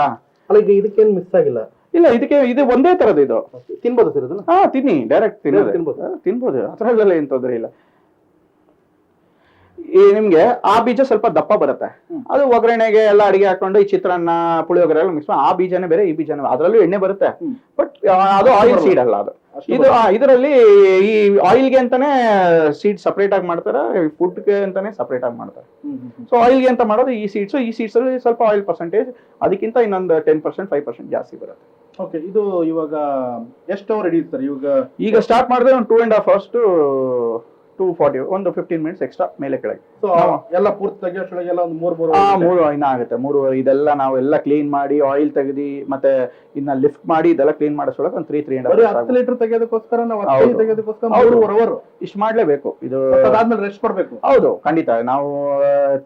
ಅಲ್ಲ ಈಗ ಇದಕ್ಕೇನು ಮಿಕ್ಸ್ ಆಗಿಲ್ಲ. ಇಲ್ಲ ಇದಕ್ಕೆ ಇದು ಒಂದೇ ತರದ್ದು ಇದು. ತಿನ್ಬೋದು ಸರ್ ಇದನ್ನ? ಹಾ ತಿನ್ನಿ ಡೈರೆಕ್ಟ್ ತಿನ್ನೋದು. ತಿನ್ಬೋದು. ತಿನ್ಬೋದು. ಅದರಲ್ಲೆಲ್ಲ ಏನ್ ತೊಂದರೆ ಇಲ್ಲ. ಈ ನಿಮ್ಗೆ ಆ ಬೀಜ ಸ್ವಲ್ಪ ದಪ್ಪ ಬರುತ್ತೆ. ಅದು ಒಗ್ಗರಣೆಗೆ ಎಲ್ಲ ಅಡಿಗೆ ಹಾಕೊಂಡು ಈ ಚಿತ್ರಾನ್ನ ಪುಳಿಯೋಗರೆ ಮಿಕ್ಸ್ ಆ ಬೀಜನೇ ಬೇರೆ ಈ ಬೀಜನೇ ಅದರಲ್ಲೂ ಎಣ್ಣೆ ಬರುತ್ತೆ. ಬಟ್ ಅದು ಆಯಿಲ್ ಸೀಡ್ ಅಲ್ಲ ಅದು. ಇದು ಇದರಲ್ಲಿ ಈ ಆಯಿಲ್ಗೆ ಅಂತಾನೆ ಸೀಡ್ ಸಪರೇಟ್ ಆಗಿ ಮಾಡ್ತಾರೆ ಫುಡ್ಗೆ ಅಂತಾನೆ ಸಪರೇಟ್ ಆಗಿ ಮಾಡ್ತಾರೆ. ಸೊ ಆಯಿಲ್ಗೆ ಅಂತ ಮಾಡೋದು ಈ ಸೀಡ್ಸ್ ಈ ಸೀಡ್ಸ್ ಅಲ್ಲಿ ಸ್ವಲ್ಪ ಆಯಿಲ್ ಪರ್ಸೆಂಟೇಜ್ ಅದಕ್ಕಿಂತ ಇನ್ನೊಂದು ಟೆನ್ ಪರ್ಸೆಂಟ್ ಫೈವ್ ಪರ್ಸೆಂಟ್ ಜಾಸ್ತಿ ಬರುತ್ತೆ. ಓಕೆ ಇದು ಇವಾಗ ಎಷ್ಟು ಅವರ್ ಹಿಡಿಯುತ್ತೆ ಇವಾಗ ಈಗ ಸ್ಟಾರ್ಟ್ ಮಾಡಿದ್ರೆ ಒಂದು two and half hours to forty ಒಂದು ಫಿಫ್ಟೀನ್ ಮಿನಿಟ್ಸ್ ಎಕ್ಸ್ಟ್ರಾ ಮೇಲೆ ಕೆಳಗೆ. ಸೊ ಎಲ್ಲ ಪೂರ್ತಿ ತೆಗಿಯೋಷ್ರೊಳಗೆ ಎಲ್ಲ ಒಂದು ಮೂರ್ ಮೂರು ಆ ಮೂರು ಇನ್ನ ಆಗುತ್ತೆ. ಮೂರು ಇದೆಲ್ಲ ನಾವು ಎಲ್ಲ ಕ್ಲೀನ್ ಮಾಡಿ ಆಯಿಲ್ ತೆಗೆದಿ ಮತ್ತೆ ಇನ್ನ ಲಿಫ್ಟ್ ಮಾಡಿ ಇದೆಲ್ಲ ಕ್ಲೀನ್ ಮಾಡಿಸೋಳಕ್ ಒಂದು ತ್ರೀ ತ್ರೀ ಬರೀ ಹತ್ತು ಲೀಟರ್ ತೆಗೆಯೋದಕ್ಕೋಸ್ಕರ ನಾವು ಹತ್ತು ಹೌದು. ಕೆಜಿ ತೆಗೆಯೋದಕ್ಕೋಸ್ಕರ ಹೌದು. ಮೂರುವರೆ ಅವರ್ ಇಷ್ಟು ಮಾಡ್ಲೇಬೇಕು. ಇದು ಅದಾದ್ಮೇಲೆ ರೆಸ್ಟ್ ಕೊಡ್ಬೇಕು. ಹೌದು ಖಂಡಿತ. ನಾವು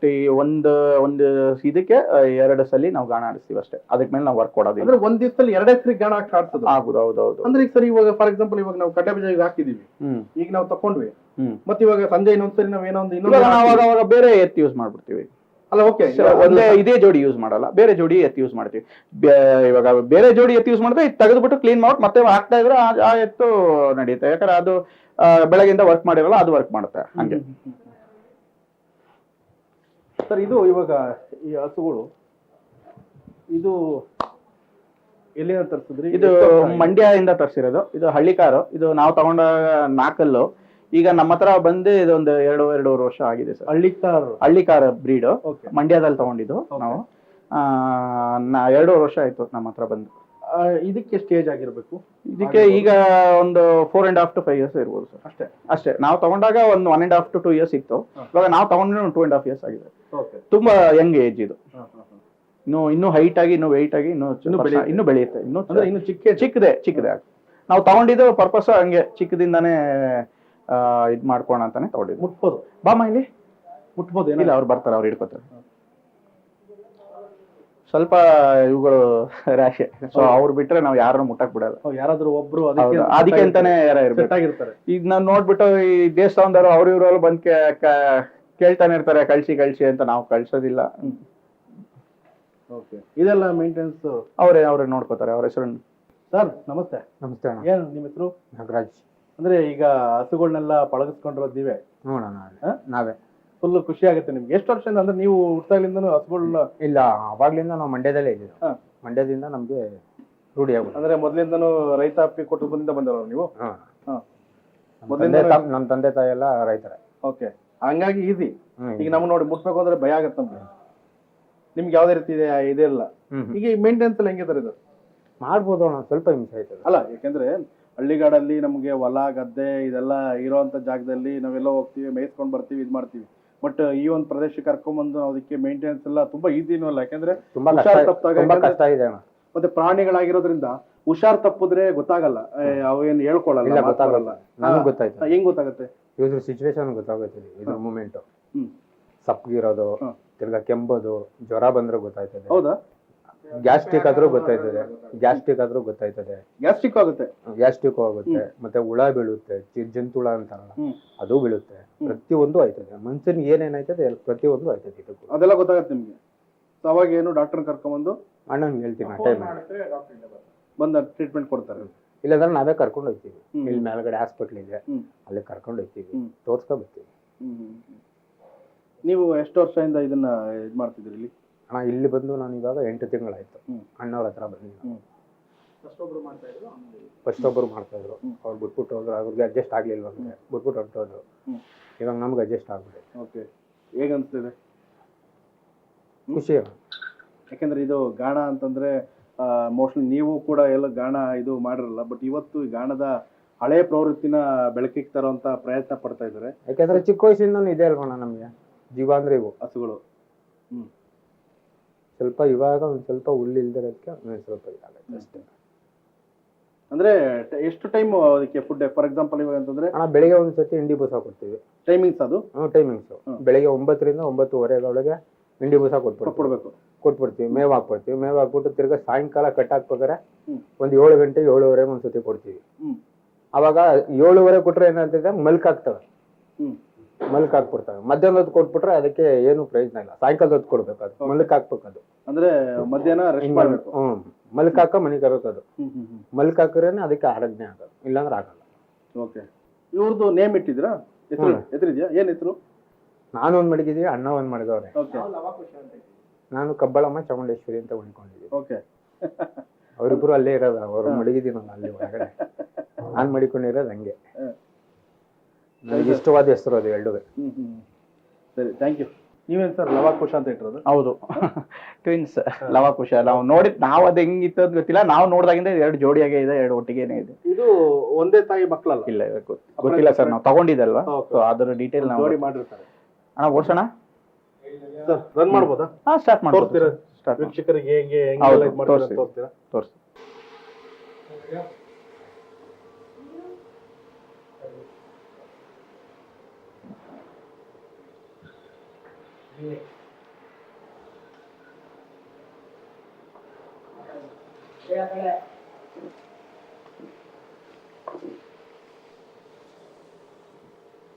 ಟಿ- ಒಂದು ಒಂದು ಇದಕ್ಕೆ ಆ, ಎರಡು ಸಲ ನಾವು ಗಾಣ ಆಡಿಸ್ತೀವಿ ಅಷ್ಟೇ. ಅದಕ್ಕೆ ಮೇಲೆ ನಾವು ವರ್ಕ್ ಕೊಡೋದು ಅಂದ್ರೆ ಒಂದ್ ದಿವಸದಲ್ಲಿ ಎರಡೇ ಸರಿ ಗಾಣ ಹಾಕಿ ಹೌದು ಹೌದು ಹೌದು. ಅಂದ್ರೆ ಈಗ ಸರಿ ಇವಾಗ ಫಾರ್ ಎಕ್ಸಾಂಪಲ್ ಇವಾಗ ನಾವು ಕಟ್ಟೆ ಬೀಜ ಈಗ ಹಾಕಿದೀವಿ. ಹ್ಮ್. ಈಗ ನಾವು ತಕೊಂಡ್ವಿ. ಮತ್ತೆ ಇವಾಗ ಸಂಜೆ ಇನ್ನೊಂದ್ಸರಿ ನಾವ್ ಏನೋ ಒಂದು ಇನ್ನೊಂದು ಅವಾಗ ಬೇರೆ ಎತ್ತಿ ಯೂಸ್ ಮಾಡ್ಬಿಡ್ತೀವಿ. ಅಲ್ಲ ಓಕೆ ಒಂದೇ ಇದೇ ಜೋಡಿ ಯೂಸ್ ಮಾಡಲ್ಲ ಬೇರೆ ಜೋಡಿ ಎತ್ತಿ ಯೂಸ್ ಮಾಡ್ತೀವಿ. ಇವಾಗ ಬೇರೆ ಜೋಡಿ ಎತ್ತಿ ಯೂಸ್ ಮಾಡಿದ್ರೆ ತೆಗೆದ್ಬಿಟ್ಟು ಕ್ಲೀನ್ ಮಾಡ್ಬಿಟ್ಟು ಮತ್ತೆ ಹಾಕ್ತಾ ಇದ್ರೆ ಆ- ಎತ್ತು ನಡೆಯುತ್ತೆ ಯಾಕಂದ್ರೆ ಅದು ಬೆಳಗಿಂದ ವರ್ಕ್ ಮಾಡಿರಲ್ಲ ಅದು ವರ್ಕ್ ಮಾಡುತ್ತೆ ಹಂಗೆ. ಸರ್ ಇದು ಇವಾಗ ಈ ಹಸುಗಳು ಇದು ಎಲ್ಲಿಂದ ತರಿಸಿದ್ರಿ? ಇದು ಮಂಡ್ಯದಿಂದ ತರಿಸಿರೋದು. ಇದು ಹಳ್ಳಿ ಕಾರು. ಇದು ನಾವು ತಗೊಂಡ ನಾಲ್ಕಲ್ಲು ಈಗ ನಮ್ಮ ಹತ್ರ ಬಂದು ಇದೊಂದು ಎರಡು ಎರಡೂವರೆ ವರ್ಷ ಆಗಿದೆ ಸರ್. ಹಳ್ಳಿ ಕಾರ್ ಹಳ್ಳಿ ಕಾರ ಬ್ರೀಡ್ ಮಂಡ್ಯದಲ್ಲಿ ತಗೊಂಡಿದ್ದು ನಾವು. ಆ, ನಾ- ಎರಡೂವರೆ ವರ್ಷ ಆಯ್ತು ನಮ್ಮ ಹತ್ರ ಬಂದು ಇದಕ್ಕೆ ಸ್ಟೇಜ್ ಆಗಿರ್ಬೇಕು? ಇದಕ್ಕೆ ಈಗ ಒಂದು four and half to five years ಇರ್ಬೋದು ಸರ್. ಅಷ್ಟೇ. ಅಷ್ಟೇ. ನಾವು ತಗೊಂಡಾಗ ಒಂದು one and half to two years ಇತ್ತು. ಹಾ. ಇವಾಗ ನಾವು ತಗೊಂಡ್ರೆ ಒಂದು ಟೂ ಅಂಡ್ ಹಾಫ್ ಇಯರ್ಸ್ ಆಗಿದೆ. ಓಕೆ ತುಂಬಾ ಯಂಗ್ ಏಜ್ ಇದು. ಇನ್ನು ಇನ್ನೂ ಹೈಟ್ ಆಗಿ ಇನ್ನೂ ವೆಯ್ಟ್ ಆಗಿ ಇನ್ನೂ ಇನ್ನೂ ಬೆಳೆಯುತ್ತೆ. ಇನ್ನೂ ಬೆಳೆಯುತ್ತೆ. ಇನ್ನೂ ಅಂದ್ರೆ ಇನ್ನು ಚಿಕ್ಕ ಚಿಕ್ಕದೆ ಚಿಕ್ಕದೆ ನಾವು ತಗೊಂಡಿದ್ದು ಪರ್ಪಸ್ ಹಂಗೆ ಚಿಕ್ಕದಿಂದಾನೇ ಇದು ಮಾಡ್ಕೋಣ ಅಂತಾನೆ ತಗೊಂಡಿದ್ದು. ಮುಟ್ಬೋದು. ಬಾಮ ಇಲ್ಲಿ. ಮುಟ್ಬೋದು ಇಲ್ಲ ಅವ್ರು ಬರ್ತಾರೆ ಅವ್ರು ಹಿಡ್ಕೋತಾರೆ. ಸ್ವಲ್ಪ ಇವುಗಳು ರಾಶೆ. ಸೊ ಅವ್ರು ಬಿಟ್ರೆ ನಾವು ಯಾರನ್ನು ಮುಟ್ಟಕ್ ಬಿಡಲ್ಲ. ಯಾರಾದ್ರೂ ಒಬ್ರು ಅದಕ್ಕೆ ಅಂತಾನೆ ಈಗ ನಾವ್ ನೋಡ್ಬಿಟ್ಟು ಈ ದೇವಸ್ಥಾನದವ್ರು ಅವ್ರ ಇವ್ರು ಬಂದ್ ಕೇಳ್ತಾನೆ ಇರ್ತಾರೆ ಕಳ್ಸಿ ಕಳ್ಸಿ ಅಂತ ನಾವು ಕಳ್ಸೋದಿಲ್ಲ. ಓಕೆ ಇದೆಲ್ಲ ಮೇಂಟೆನೆನ್ಸ್ ಅವರೇ ಅವ್ರೇ ನೋಡ್ಕೋತಾರೆ ಅವ್ರ ಹೆಸರು ಸರ್ ನಮಸ್ತೆ. ನಮಸ್ತೆ ಏನು ಏನ್ ನಿಮ್ಮ ಹೆಸರು? ನಾಗರಾಜ್. ಅಂದ್ರೆ ಈಗ ಹಸುಗಳನ್ನೆಲ್ಲ ಪಳಗಿಸ್ಕೊಂಡಿರೋದು ನೀವೇ ನೋಡೋಣ ನಾವೇ. ಫುಲ್ ಖುಷಿ ಆಗುತ್ತೆ ನಿಮ್ಗೆ. ಎಷ್ಟು ವರ್ಷದಿಂದ ಅಂದ್ರೆ ನೀವು ಹುಟ್ಟಾಗ್ಲಿಂದನೂ ಹಸುಗಳನ್ನ ಇಲ್ಲ ಅವಾಗ್ಲಿಂದ ನಾವು ಮಂಡ್ಯದಲ್ಲೇ ಇದ್ದೀವಿ. ಹಾ. ಮಂಡ್ಯದಿಂದ ನಮ್ಗೆ ರೂಢಿ ಆಗುತ್ತೆ ಅಂದ್ರೆ ಮೊದ್ಲಿಂದನೂ ರೈತಾಪಿ ಕುಟುಂಬದಿಂದ ಬಂದವರು ನೀವು? ಹಾ. ನಮ್ಮ ತಂದೆ ತಾಯಿ ಎಲ್ಲ ರೈತರ. ಓಕೆ. ಹಂಗಾಗಿ ಈಸಿ. ಹ್ಮ್. ಈಗ ನಮ್ಗೆ ನೋಡಿ ಮುಟ್ಬೇಕು ಅಂದ್ರೆ ಭಯ ಆಗತ್ತೆ ನಮ್ಗೆ. ನಿಮ್ಗೆ ಯಾವ್ದೇ ರೀತಿ ಇದೆ ಇದೆಲ್ಲ ಹ್ಮ್. ಈಗ ಮೇಂಟೆನ್ಸ್ ಮೇಂಟೆನೆನ್ಸ್ ಎಲ್ಲ ಹೆಂಗಿದ್ದಾರೆ ಇದು? ಮಾಡ್ಬೋದು ಅಣ್ಣ ಸ್ವಲ್ಪ ಹಿಂಸೆ ಆಯ್ತದೆ. ಅಲ್ಲ ಯಾಕೆಂದ್ರೆ ಹಳ್ಳಿಗಾಡಲ್ಲಿ ನಮಗೆ ಹೊಲ ಗದ್ದೆ ಇದೆಲ್ಲ ಇರೋವಂಥ ಜಾಗದಲ್ಲಿ ನಾವೆಲ್ಲ ಹೋಗ್ತೀವಿ ಮೇಯ್ಸ್ಕೊಂಡ್ ಬರ್ತೀವಿ ಇದು ಮಾಡ್ತೀವಿ. ಬಟ್ ಈ ಒಂದು ಪ್ರದೇಶಕ್ಕೆ ಕರ್ಕೊಂಬಂದು ನಾವು ಅದಕ್ಕೆ ಮೇಂಟೆನೆನ್ಸ್ ಎಲ್ಲ ತುಂಬಾ ಈಸಿನೂ ಅಲ್ಲ. ಯಾಕಂದ್ರೆ ಕಷ್ಟ ಇದೆ ಮತ್ತೆ ಪ್ರಾಣಿಗಳಾಗಿರೋದ್ರಿಂದ ಹುಷಾರ್ ತಪ್ಪಿದ್ರೆ ಗೊತ್ತಾಗಲ್ಲ. ಅವೇನ್ ಹೇಳ್ಕೊಳಲ್ಲ ಗೊತ್ತಾಗಲ್ಲ. ನನಗೆ ಗೊತ್ತಾಯ್ತು. ಹೆಂಗ್ ಗೊತ್ತಾಗುತ್ತೆ? ಇವ್ರ ಸಿಚುವೇಶನ್ ಗೊತ್ತಾಗುತ್ತೆ ಇದ್ರ ಮೂಮೆಂಟ್ ಹ್ಮ್. ಸಪ್ಪಗಿರೋದು. ತಿರ್ಗಾ ಕೆಂಬೋದು ಜ್ವರ ಬಂದ್ರೆ ಗೊತ್ತಾಯ್ತದೆ. ಹೌದಾ? ಗ್ಯಾಸ್ಟ್ರಿಕ್ ಆದ್ರೂ ಗೊತ್ತಾಯ್ತದೆ. ಗ್ಯಾಸ್ಟ್ರಿಕ್ ಆದ್ರೂ ಗೊತ್ತಾಯ್ತದೆ. ಗ್ಯಾಸ್ಟ್ರಿಕ್ ಆಗುತ್ತೆ. ಗ್ಯಾಸ್ಟ್ರಿಕ್ ಆಗುತ್ತೆ. ಮತ್ತೆ ಹುಳ ಬೀಳುತ್ತೆ. ಜಿ- ಜಂತುಳ ಅಂತಾರಲ್ಲ ಹ್ಮ್. ಅದು ಬೀಳುತ್ತೆ. ಪ್ರತಿಯೊಂದು ಆಯ್ತದೆ. ಮನ್ಸಿನ ಏನೇನಾಯ್ತದೆ ಎಲ್ಲ ಪ್ರತಿಯೊಂದು ಆಯ್ತದೆ ಇದಕ್ಕೂ. ಅದೆಲ್ಲ ಗೊತ್ತಾಗತ್ತೆ ನಿಮ್ಗೆ. So ಅವಾಗ ಏನು ಡಾಕ್ಟರ್ ಕರ್ಕೊಂಡ್ಬಂದು ಅಣ್ಣಂಗೆ ಹೇಳ್ತೀನಿ ಆ ಟೈಮ್ ಬಂದ ಟ್ರೀಟ್ಮೆಂಟ್ ಕೊಡ್ತಾರೆ. ಇಲ್ಲಾಂದ್ರೆ ನಾವೇ ಕರ್ಕೊಂಡು ಹೋಗ್ತೀವಿ. ಹ್ಮ್. ಇಲ್ಲಿ ಮೇಲ್ಗಡೆ ಹಾಸ್ಪಿಟ್ಲ್ ಇದೆ. ಹ್ಮ್. ಅಲ್ಲಿ ಕರ್ಕೊಂಡು ಹೋಗ್ತೀವಿ. ಹ್ಮ್. ತೋರ್ಸ್ಕೊ ಬರ್ತೀವಿ ಹ್ಮ್. ನೀವು ಎಷ್ಟು ವರ್ಷದಿಂದ ಇದನ್ನ ಇದು ಮಾಡ್ತಿದ್ರಿ ಇಲ್ಲಿ? ಅಣ್ಣ ಇಲ್ಲಿ ಬಂದು ನಾನು ಇವಾಗ ಎಂಟು ತಿಂಗಳಾಯ್ತು. ಅಣ್ಣವ್ರ ಹತ್ರ ಬಂದು ಫಸ್ಟ್ ಒಬ್ಬರು ಮಾಡ್ತಾ ಇದ್ರು ಹ್ಮ್. ಅವ್ರು ಬಿಟ್ಬಿಟ್ಟು ಹೋದ್ರು ಅವ್ರಿಗೆ ಅಡ್ಜಸ್ಟ್ ಆಗ್ಲಿಲ್ಲ ಅಂದ್ರೆ ಬಿಟ್ಬಿಟ್ಟು ಹೊರಟೋದ್ರು. ಇವಾಗ ನಮ್ಗೆ ಅಡ್ಜಸ್ಟ್ ಆಗ್ಬಿಟ್ಟೆ ಓಕೆ. ಹೇಗೆ ಅನಿಸ್ತಿದೆ ಖುಷಿ. ಯಾಕೆಂದ್ರೆ ಇದು ಗಾಣ ಅಂತಂದ್ರೆ ಮೋಸ್ಟ್ಲಿ ನೀವು ಕೂಡ ಎಲ್ಲ ಗಾಣ ಇದು ಮಾಡಿರಲ್ಲ ಬಟ್ ಇವತ್ತು ಈ ಗಾಣದ ಹಳೆ ಪ್ರವೃತ್ತಿನ ಬೆಳಕಿಗೆ ತರುವಂತ ಪ್ರಯತ್ನ ಪಡ್ತಾ ಇದಾರೆ ಯಾಕಂದ್ರೆ ಚಿಕ್ಕ ವಯಸ್ಸಿಂದನೂ ಇದೆ ಅಲ್ವಣ್ಣ ನಮಗೆ? ಜೀವ ಅಂದ್ರೆ ಇವು ಹಸುಗಳು. ಹ್ಮ್. ಸ್ವಲ್ಪ ಇವಾಗ ಒಂದ್ ಸ್ವಲ್ಪ ಹುಲ್ಲು ಇಲ್ದಿರೋದಕ್ಕೆ ಒಂದ್ ಸ್ವಲ್ಪ ಇದಾಗುತ್ತೆ ಅಷ್ಟೇ. ಅಂದ್ರೆ ಎಷ್ಟು ಟೈಮ್ ಅದಕ್ಕೆ ಫುಡ್ ಫಾರ್ ಎಕ್ಸಾಂಪಲ್ ಇವಾಗ ಅಂತಂದ್ರೆ ಅಣ್ಣ ಬೆಳಿಗ್ಗೆ ಒಂದ್ಸತಿ ಹಿಂಡಿ ಬೂಸ ಕೊಡ್ತೀವಿ. ಟೈಮಿಂಗ್ಸ್ ಅದು? ಟೈಮಿಂಗ್ಸ್ ಹ್ಮ್. ಬೆಳಿಗ್ಗೆ ಒಂಬತ್ತರಿಂದ ಒಂಬತ್ತುವರೆಗೆ ಹಿಂಡಿ ಬೂಸ ಕೊಟ್ಬಿಡ್ಬೇಕು. ಕೊಡ್ಬೇಕು ಕೊಟ್ಬಿಡ್ತೀವಿ ಮೇವ್ ಹಾಕ್ಬಿಡ್ತೀವಿ. ಮೇವ್ ಹಾಕ್ಬಿಟ್ಟು ತಿರ್ಗಾ ಸಾಯಂಕಾಲ ಕಟ್ ಹಾಕ್ಬೇಕಾರೆ ಒಂದು ಒಂದ್ ಏಳು ಗಂಟೆ ಏಳುವರೆಗೆ ಒಂದ್ಸತಿ ಕೊಡ್ತೀವಿ. ಹ್ಮ್. ಅವಾಗ ಏಳುವರೆ ಕೊಟ್ರೆ ಏನಂತಿದೆ ಮಲ್ಕಾಗ್ತವೆ ಮಲ್ಕ್ ಹಾಕ್ಬಿಡ್ತಾರೆ. ಮಧ್ಯಾಹ್ನ ಹೊತ್ತು ಕೊಟ್ಬಿಟ್ರೆ ಅದಕ್ಕೆ ಏನು ಪ್ರಯೋಜನ ಇಲ್ಲ. ಸಾಯಂಕಾಲದ ಹೊತ್ತು ಕೊಡ್ಬೇಕು ಅದು. ಮಲ್ಕ್ ಹಾಕ್ಬೇಕು ಅದು ಅಂದ್ರೆ ಮಧ್ಯಾಹ್ನ ರೆಸ್ಟ್ ಮಾಡ್ಬೇಕು. ಹ್ಮ್. ಮಲ್ಕ್ ಹಾಕ ಮನೆಗೆ ಅದು. ಮಲ್ಕ್ ಹಾಕಿರೇನೆ ಅದಕ್ಕೆ ಆರೋಗ್ಯ ಆಗೋದು. ಇಲ್ಲಾಂದ್ರೆ ಆಗಲ್ಲ. ಓಕೆ ಇವ್ರದ್ದು ನೇಮ್ ಹೆಸರು ಹ್ಮ್. ಹೆಸರಿದ್ಯಾ ಏನ್ ಹೆಸರು? ನಾನು ಒಂದ್ ಮಡಗಿದೀವಿ ಅಣ್ಣ ಒಂದ್ ಮಡಗವ್ರೆ. ಓಕೆ ನಾನು ಕಬ್ಬಳಮ್ಮ ಚಾಮುಂಡೇಶ್ವರಿ ಅಂತ ಉಳ್ಕೊಂಡಿದ್ದೀನಿ ಓಕೆ ಅವರಿಬ್ರು ಅಲ್ಲೇ ಇರೋದು. ಅವ್ರು ನಾನು ಅಲ್ಲಿ ಒಳಗಡೆ. ನಾನ್ ಮಡಿಕೊಂಡಿರೋದು ಹಂಗೆ. ನನಗೆ ಇಷ್ಟವಾದ ಹೆಸರು ಅದು ಎರಡುವೆ ಹ್ಮ್ ಹ್ಮ್. ಸರಿ ಥ್ಯಾಂಕ್ ಯು ನೀವೇನ್ ಸರ್ ಲವಾಕುಶ ಅಂತ ಇಟ್ಟಿರೋದು? ಹೌದು. ಟ್ವಿನ್ಸ್ ಲವಕುಶ. ನಾವು ನೋಡಿದ್ ನಾವು ಅದು ಹೆಂಗಿತ್ತು ಅಂತ ಗೊತ್ತಿಲ್ಲ. ನಾವು ನೋಡಿದಾಗಿಂದ ಎರಡು ಜೋಡಿಯಾಗೆ ಇದೆ ಎರಡು ಒಟ್ಟಿಗೆನೆ ಇದೆ. ಇದು ಒಂದೇ ತಾಯಿ ಮಕ್ಕಳಲ್ಲ? ಇಲ್ಲ ಗೊತ್ತಿಲ್ಲ ಸರ್ ನಾವು ತಗೊಂಡಿದ್ದಲ್ವಾ? ಅಲ್ವಾ ಸೊ ಅದರ ಡೀಟೇಲ್ ನಾವು ಜೋಡಿ ಮಾಡಿರ್ತಾರೆ. ಅಣ್ಣ ಓಡ್ಸೋಣ? ಸರ್ ರನ್ ಮಾಡ್ಬೋದಾ? ಹಾ ಸ್ಟಾರ್ಟ್ ತೋರಿಸ್ತೀರಾ? ಮಾಡ್ತೀರಾ ಸ್ಟಾರ್ಟ್ ವೀಕ್ಷಕರಿಗೆ ಹೆಂಗೆ ತೋರಿಸ್ತೀರಾ? ತೋರಿಸಿ.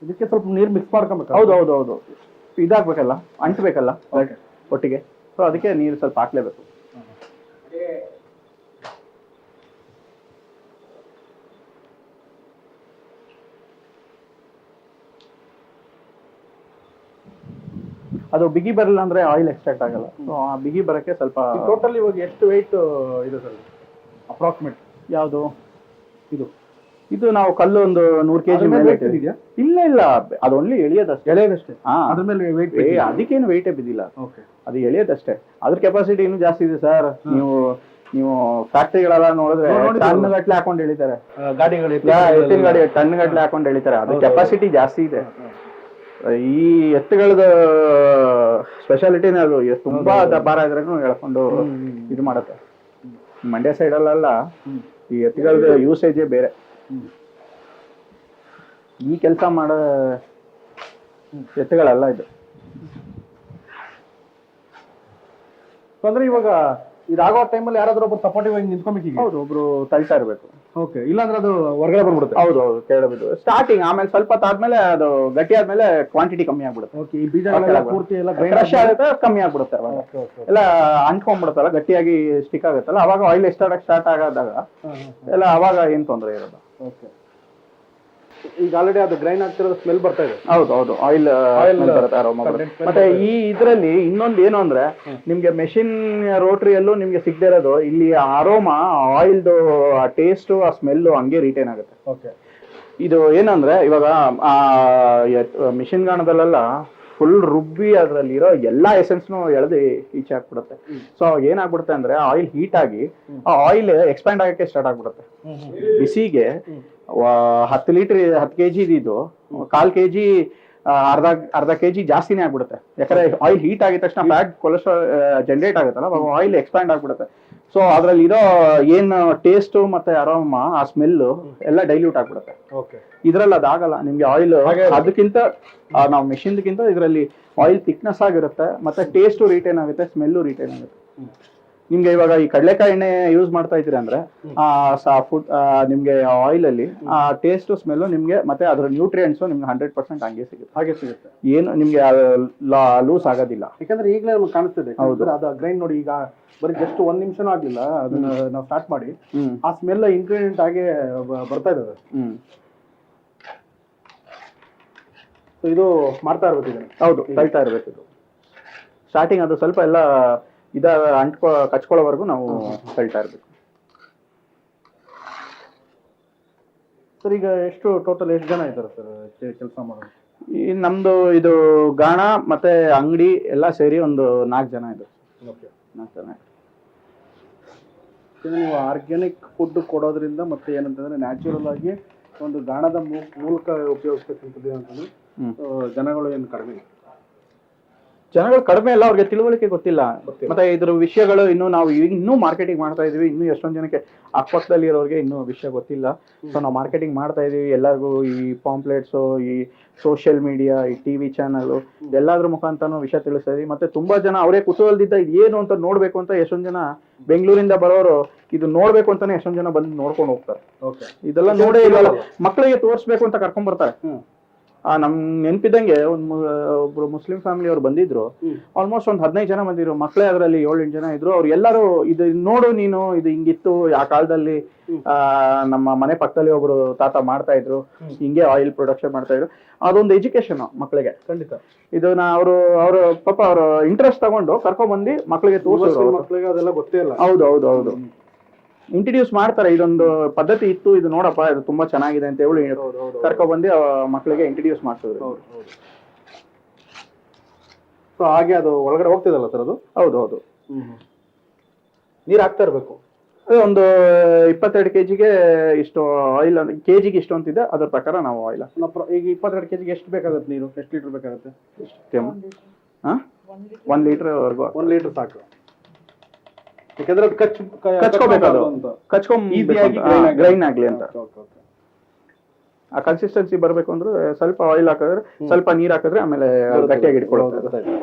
ಇದಕ್ಕೆ ಸ್ವಲ್ಪ ನೀರು ಮಿಕ್ಸ್ ಮಾಡ್ಕೊಬೇಕು ಹೌದು ಹೌದು ಹೌದು. ಇದಾಗ್ಬೇಕಲ್ಲ ಅಂಟ್ಬೇಕಲ್ಲ? ಒಟ್ಟಿಗೆ. ಸೊ ಅದಕ್ಕೆ ನೀರು ಸ್ವಲ್ಪ ಹಾಕ್ಲೇಬೇಕು. ಅದು ಬಿಗಿ ಬರಲ್ಲ ಅಂದ್ರೆ ಆಯಿಲ್ ಎಕ್ಸ್ಟ್ರಾಕ್ಟ್ ಆಗಲ್ಲ. ಸೊ ಆ ಬಿಗಿ ಬರಕ್ಕೆ ಸ್ವಲ್ಪ ಟೋಟಲ್ ಇವಾಗ ಎಷ್ಟು ವೆಯ್ಟ್ ಇದೆ ಸರ್ ಅಪ್ರಾಕ್ಸಿಮೇಟ್ ಯಾವುದು? ಇದು. ಇದು ನಾವು ಕಲ್ಲು ಒಂದು ನೂರು ಕೆಜಿ ಮೇಲೆ ಇದೆಯಾ? ಇಲ್ಲ ಇಲ್ಲ. ಅದು ಓನ್ಲಿ ಎಳೆಯೋದಷ್ಟೇ. ಎಳೆಯದಷ್ಟೇ? ಅದ್ರ ಮೇಲೆ ವೆಯ್ಟ್ ಅದಕ್ಕೇನು ವೆಯ್ಟೇ ಬಿದ್ದಿಲ್ಲ. ಓಕೆ ಅದು ಎಳೆಯೋದಷ್ಟೇ. ಅದ್ರ ಕೆಪಾಸಿಟಿ ಇನ್ನೂ ಜಾಸ್ತಿ ಇದೆ ಸರ್ ನೀವು ನೀವು ಫ್ಯಾಕ್ಟ್ರಿಗಳೆಲ್ಲ ನೋಡಿದ್ರೆ. ಟನ್ ಗಟ್ಲೆ ಹಾಕೊಂಡು ಎಳಿತಾರೆ. ಗಾಡಿಗಳು ಗಾಡಿ ಟನ್ ಗಟ್ಲೆ ಹಾಕೊಂಡು ಎಳಿತಾರೆ. ಅದು ಕೆಪಾಸಿಟಿ ಜಾಸ್ತಿ ಇದೆ. ಈ ಎತ್ತುಗಳದ ಸ್ಪೆಷಾಲಿಟಿನೇ ಅದು. ತುಂಬಾ ದಬ್ಬಾರ ಇದ್ರೂ ಹೇಳ್ಕೊಂಡು ಇದು ಮಾಡತ್ತೆ. ಮಂಡ್ಯ ಸೈಡಲ್ಲೆಲ್ಲ ಈ ಎತ್ತುಗಳದ ಯೂಸೇಜ್ ಬೇರೆ. ಈ ಕೆಲಸ ಮಾಡೋ ಎತ್ತುಗಳಲ್ಲ ಇದು. ಅಂದ್ರೆ ಇವಾಗ ಇದಾಗೋ ಟೈಮಲ್ಲಿ ಯಾರಾದ್ರೂ ಒಬ್ರು ಸಪೋರ್ಟಿವ್ ಆಗಿ ನಿಂತ್ಕೊಬೇಕು ಹೌದು ಒಬ್ರು ತಳ್ತಾ ಇರಬೇಕು. ಓಕೆ ಇಲ್ಲಾಂದ್ರೆ ಅದು ಹೊರಗಡೆ ಬಂದ್ಬಿಡುತ್ತೆ? ಹೌದು ಹೌದು ಕೇಳಬಹುದು ಸ್ಟಾರ್ಟಿಂಗ್ ಆಮೇಲೆ ಸ್ವಲ್ಪ ಆದ್ಮೇಲೆ ಅದು ಗಟ್ಟಿ ಆದ್ಮೇಲೆ ಕ್ವಾಂಟಿಟಿ ಕಮ್ಮಿ ಆಗ್ಬಿಡುತ್ತೆ. ಓಕೆ ಈ ಬೀಜಗಳೆಲ್ಲ ಪೂರ್ತಿ ಎಲ್ಲ ಕ್ರಶ್ ಆಗುತ್ತೆ ಕಮ್ಮಿ ಆಗ್ಬಿಡುತ್ತೆ ಅವಾಗ. ಎಲ್ಲ ಅಂಟ್ಕೊಂಡ್ಬಿಡುತ್ತಲ್ಲ ಗಟ್ಟಿಯಾಗಿ ಸ್ಟಿಕ್ ಆಗುತ್ತಲ್ಲ ಅವಾಗ ಆಯಿಲ್ ಎಷ್ಟಾಗ ಸ್ಟಾರ್ಟ್ ಆಗಾದಾಗ ಎಲ್ಲ ಅವಾಗ ಏನ್ ತೊಂದರೆ ಇರೋದು. Okay. ಈಗ ಆಲ್ರೆಡಿ ಅದು ಗ್ರೈನ್ ಆಗ್ತಿರೋದು ಸ್ಮೆಲ್ ಬರ್ತಾ ಇದೆ. ಹೌದು ಹೌದು. ಆಯಿಲ್ ಆಯಿಲ್ ಬರುತ್ತೆ aroma ಬರುತ್ತೆ. ಮತ್ತೆ ಈ ಇದ್ರಲ್ಲಿ ಇನ್ನೊಂದು ಏನು ಅಂದ್ರೆ ನಿಮ್ಗೆ ಮೆಷಿನ್ ರೋಟ್ರಿಯಲ್ಲೂ ನಿಮ್ಗೆ ಸಿಗದೆ ಇರೋದು ಇಲ್ಲಿ ಆರೋಮಾ ಆಯಿಲ್ದು ಆ ಟೇಸ್ಟ್ ಆ ಸ್ಮೆಲ್ ಹಂಗೆ ರಿಟೈನ್ ಆಗುತ್ತೆ. ಓಕೆ ಇದು ಏನಂದ್ರೆ ಇವಾಗ ಆ ಮಿಷಿನ್ ಗಾಣದಲ್ಲೆಲ್ಲ ಫುಲ್ ರುಬ್ಬಿ ಅದ್ರಲ್ಲಿರೋ ಎಲ್ಲಾ ಎಸೆನ್ಸ್ನು ಎಳೆದು ಈಚೆ ಹಾಕ್ಬಿಡುತ್ತೆ. ಸೊ ಏನಾಗ್ಬಿಡುತ್ತೆ ಅಂದ್ರೆ ಆಯಿಲ್ ಹೀಟ್ ಆಗಿ ಆ ಆಯಿಲ್ ಎಕ್ಸ್ಪ್ಯಾಂಡ್ ಆಗಕ್ಕೆ ಸ್ಟಾರ್ಟ್ ಆಗ್ಬಿಡುತ್ತೆ. ಬಿಸಿಗೆ ಹತ್ತು ಲೀಟರ್ ಹತ್ತು ಕೆಜಿ ಇದು ಕಾಲ್ ಕೆಜಿ ಅರ್ಧ ಅರ್ಧ ಕೆಜಿ ಜಾಸ್ತಿನೇ ಆಗ್ಬಿಡುತ್ತೆ. ಯಾಕಂದ್ರೆ ಆಯಿಲ್ ಹೀಟ್ ಆಗಿದ ತಕ್ಷಣ ಫ್ಯಾಟ್ ಕೊಲೆಸ್ಟ್ರಾಲ್ ಜನರೇಟ್ ಆಗುತ್ತಲ್ಲ ಆಯಿಲ್ ಎಕ್ಸ್ಪ್ಯಾಂಡ್ ಆಗ್ಬಿಡುತ್ತೆ. ಸೊ ಅದ್ರಲ್ಲಿ ಇರೋ ಏನ್ ಟೇಸ್ಟ್ ಮತ್ತೆ ಅರೋಮ ಆ ಸ್ಮೆಲ್ ಎಲ್ಲ ಡೈಲ್ಯೂಟ್ ಆಗ್ಬಿಡುತ್ತೆ. ಇದ್ರಲ್ಲಿ ಅದಾಗಲ್ಲ ನಿಮ್ಗೆ ಆಯಿಲ್ ಅದಕ್ಕಿಂತ ನಾವು ಮೆಷಿನ್ಗಿಂತ ಇದರಲ್ಲಿ ಆಯಿಲ್ ಥಿಕ್ನೆಸ್ ಆಗಿರುತ್ತೆ ಮತ್ತೆ ಟೇಸ್ಟು ರಿಟೈನ್ ಆಗುತ್ತೆ ಸ್ಮೆಲ್ಲು ರಿಟೈನ್ ಆಗುತ್ತೆ. ನಿಮ್ಗೆ ಇವಾಗ ಈ ಕಡಲೆಕಾಯಿ ಎಣ್ಣೆ ಯೂಸ್ ಮಾಡ್ತಾ ಇದ್ದೀರಾ ಅಂದ್ರೆ ಆ ಫುಡ್ ನಿಮ್ಗೆ ಆಯಿಲ್ ಅಲ್ಲಿ ಆ ಟೇಸ್ಟ್ ಸ್ಮೆಲ್ ನಿಮ್ಗೆ ಮತ್ತೆ ಅದ್ರ ನ್ಯೂಟ್ರಿಯೆಂಟ್ಸ್ ನಿಮ್ಗೆ ಹಂಡ್ರೆಡ್ ಪರ್ಸೆಂಟ್ ಹಂಗೆ ಸಿಗುತ್ತೆ. ಹಾಗೆ ಸಿಗುತ್ತೆ. ಏನು ನಿಮ್ಗೆ ಲೂಸ್ ಆಗೋದಿಲ್ಲ. ಯಾಕಂದ್ರೆ ಈಗಲೇ ನಮ್ಗೆ ಕಾಣಿಸ್ತಿದೆ. ಹೌದು. ಅದು ಗ್ರೈಂಡ್ ನೋಡಿ ಈಗ ಬರೀ ಜಸ್ಟ್ ಒಂದ್ ನಿಮಿಷನೂ ಆಗ್ಲಿಲ್ಲ. ಅದನ್ನ ನಾವು ಸ್ಟಾರ್ಟ್ ಮಾಡಿ ಆ ಸ್ಮೆಲ್ ಇಂಗ್ರೀಡಿಯೆಂಟ್ ಆಗಿ ಬರ್ತಾ ಇದೆ ಇದು ಮಾಡ್ತಾ ಇರ್ಬೇಕು ಹೌದು ತಳ್ತಾ ಇರ್ಬೇಕು ಇದು. ಸ್ಟಾರ್ಟಿಂಗ್ ಅದು ಸ್ವಲ್ಪ ಎಲ್ಲ ಇದ ಅಂಟ್ಕೊ ಕಚ್ಕೊಳ್ಳೋವರೆಗೂ ನಾವು ತಳ್ತಾ ಇರ್ಬೇಕು. ಸರ್ ಈಗ ಎಷ್ಟು ಟೋಟಲ್ ಎಷ್ಟು ಜನ ಇದ್ದಾರೆ ಸರ್ ಕೆಲಸ ಮಾಡೋದು? ಈ ನಮ್ದು ಇದು ಗಾಣ ಮತ್ತೆ ಅಂಗಡಿ ಎಲ್ಲ ಸೇರಿ ಒಂದು ನಾಲ್ಕು ಜನ ಇದೆ ಓಕೆ. ನಾಲ್ಕು ಜನ ಇದೆ. ನೀವು ಆರ್ಗ್ಯಾನಿಕ್ ಫುಡ್ ಕೊಡೋದ್ರಿಂದ ಮತ್ತೆ ಏನಂತಂದ್ರೆ ನ್ಯಾಚುರಲ್ ಆಗಿ ಒಂದು ಗಾಣದ ಮೂ- ಮೂಲಕ ಉಪಯೋಗಿಸ್ತಕ್ಕಂಥದ್ದು ಹ್ಮ್. ಆ, ಜನಗಳು ಏನು ಕಡಿಮೆ ಜನಗಳು ಕಡಿಮೆ ಇಲ್ಲ ಅವ್ರಿಗೆ ತಿಳುವಳಿಕೆ ಗೊತ್ತಿಲ್ಲ. ಮತ್ತೆ ಇದ್ರ ವಿಷಯಗಳು ಇನ್ನು ನಾವು ಈಗ ಇನ್ನೂ ಮಾರ್ಕೆಟಿಂಗ್ ಮಾಡ್ತಾ ಇದೀವಿ ಇನ್ನೂ ಎಷ್ಟೊಂದು ಜನಕ್ಕೆ ಅಕ್ಕಪಕ್ಕದಲ್ಲಿ ಇರೋರಿಗೆ ಇನ್ನೂ ವಿಷಯ ಗೊತ್ತಿಲ್ಲ. ಸೊ ನಾವು ಮಾರ್ಕೆಟಿಂಗ್ ಮಾಡ್ತಾ ಇದೀವಿ ಎಲ್ಲರಿಗೂ ಈ ಪಾಂಪ್ಲೆಟ್ಸು ಈ ಸೋಷಿಯಲ್ ಮೀಡಿಯಾ ಈ ಟಿವಿ ಚಾನಲ್ ಎಲ್ಲಾದ್ರ ಮುಖಾಂತರನೂ ವಿಷಯ ತಿಳಿಸ್ತಾ ಇದೀವಿ. ಮತ್ತೆ ತುಂಬಾ ಜನ ಅವರೇ ಕುತೂಹಲದಿಂದ ಇದು ಏನು ಅಂತ ನೋಡ್ಬೇಕು ಅಂತ ಎಷ್ಟೊಂದು ಜನ ಬೆಂಗಳೂರಿಂದ ಬರೋರು ಇದು ನೋಡ್ಬೇಕು ಅಂತಾನೆ ಎಷ್ಟೊಂದು ಜನ ಬಂದು ನೋಡ್ಕೊಂಡು ಹೋಗ್ತಾರೆ. ಇದೆಲ್ಲ ನೋಡೇ ಇಲ್ಲ ಮಕ್ಕಳಿಗೆ ತೋರಿಸ್ಬೇಕು ಅಂತ ಕರ್ಕೊಂಡ್ ಬರ್ತಾರೆ ಆ ನಮ್ ನೆನ್ಪಿದಂಗೆ ಒಂದ್ ಒಬ್ರು ಮುಸ್ಲಿಂ ಫ್ಯಾಮಿಲಿ ಅವ್ರು ಬಂದಿದ್ರು. ಆಲ್ಮೋಸ್ಟ್ ಒಂದ್ ಹದಿನೈದು ಜನ ಬಂದಿದ್ರು. ಮಕ್ಕಳೇ ಅದರಲ್ಲಿ ಏಳೆಂಟು ಜನ ಇದ್ರು. ಅವ್ರು ಎಲ್ಲರೂ ಇದು ನೋಡು ನೀನು ಇದು ಹಿಂಗಿತ್ತು ಆ ಕಾಲದಲ್ಲಿ ಆ ನಮ್ಮ ಮನೆ ಪಕ್ಕದಲ್ಲಿ ಒಬ್ರು ತಾತ ಮಾಡ್ತಾ ಇದ್ರು. ಹಿಂಗೆ ಆಯಿಲ್ ಪ್ರೊಡಕ್ಷನ್ ಮಾಡ್ತಾ ಇದ್ರು. ಅದೊಂದು ಎಜುಕೇಶನ್ ಮಕ್ಕಳಿಗೆ ಖಂಡಿತ. ಇದನ್ನ ಅವರು ಅವರು ಪಾಪ ಅವರು ಇಂಟ್ರೆಸ್ಟ್ ತಗೊಂಡು ಕರ್ಕೊಂಡ್ ಬಂದು ಮಕ್ಕಳಿಗೆ ತೋರಿಸಿದ್ರು ಮಕ್ಕಳಿಗೆ ಅದೆಲ್ಲ ಗೊತ್ತೇ ಇಲ್ಲ. ಹೌದು ಹೌದು ಹೌದು. ಇಂಟ್ರಡ್ಯೂಸ್ ಮಾಡ್ತಾರೆ ಇದೊಂದು ಪದ್ಧತಿ ಇತ್ತು ಇದು ನೋಡಪ್ಪ ಇದು ತುಂಬಾ ಚೆನ್ನಾಗಿದೆ ಅಂತ ಹೇಳಿ ಕರ್ಕೊಬಂದು ಮಕ್ಕಳಿಗೆ ಇಂಟ್ರಡ್ಯೂಸ್ ಮಾಡ್ತಿದ್ರು ಹೌದು ಹೌದು. ಸೊ ಹಾಗೆ ಅದು ಒಳಗಡೆ ಹೋಗ್ತಿದಲ್ಲ ಸರ್ ಅದು? ಹೌದು ಹೌದು. ನೀರು ಹಾಕ್ತಾ ಇರಬೇಕು. ಅದು ಒಂದು ಇಪ್ಪತ್ತೆರಡು ಕೆ ಜಿಗೆ ಇಷ್ಟು ಆಯಿಲ್ ಕೆ ಜಿಗೆ ಇಷ್ಟು ಅಂತಿದೆ ಅದ್ರ ಪ್ರಕಾರ ನಾವು ಆಯಿಲ್ ಈಗ ಇಪ್ಪತ್ತೆರಡು ಕೆ ಜಿಗೆ ಎಷ್ಟು ಬೇಕಾಗುತ್ತೆ ನೀರು? ಎಷ್ಟು ಲೀಟರ್ ಬೇಕಾಗುತ್ತೆ? ಹಾ ಒಂದ್ ಲೀಟರ್ ವರ್ಗು. ಒಂದ್ ಲೀಟರ್ ಸಾಕು. ಯಾಕಂದ್ರೆ ಅದು ಕಚ್ ಕಚ್ಕೋಬೇಕು ಅದು. ಕಚ್ಕೊಂಡ್ ಗ್ರೈನ್ ಆಗ್ಲಿ. ಅಂತ. ಆ ಕನ್ಸಿಸ್ಟೆನ್ಸಿ ಬರ್ಬೇಕು ಅಂದ್ರೆ ಸ್ವಲ್ಪ ಆಯಿಲ್ ಹಾಕಿದ್ರೆ ಸ್ವಲ್ಪ ನೀರ್ ಹಾಕಿದ್ರೆ ಆಮೇಲೆ ಗಟ್ಟಿಯಾಗಿ ಗೊತ್ತಾಯ್ತು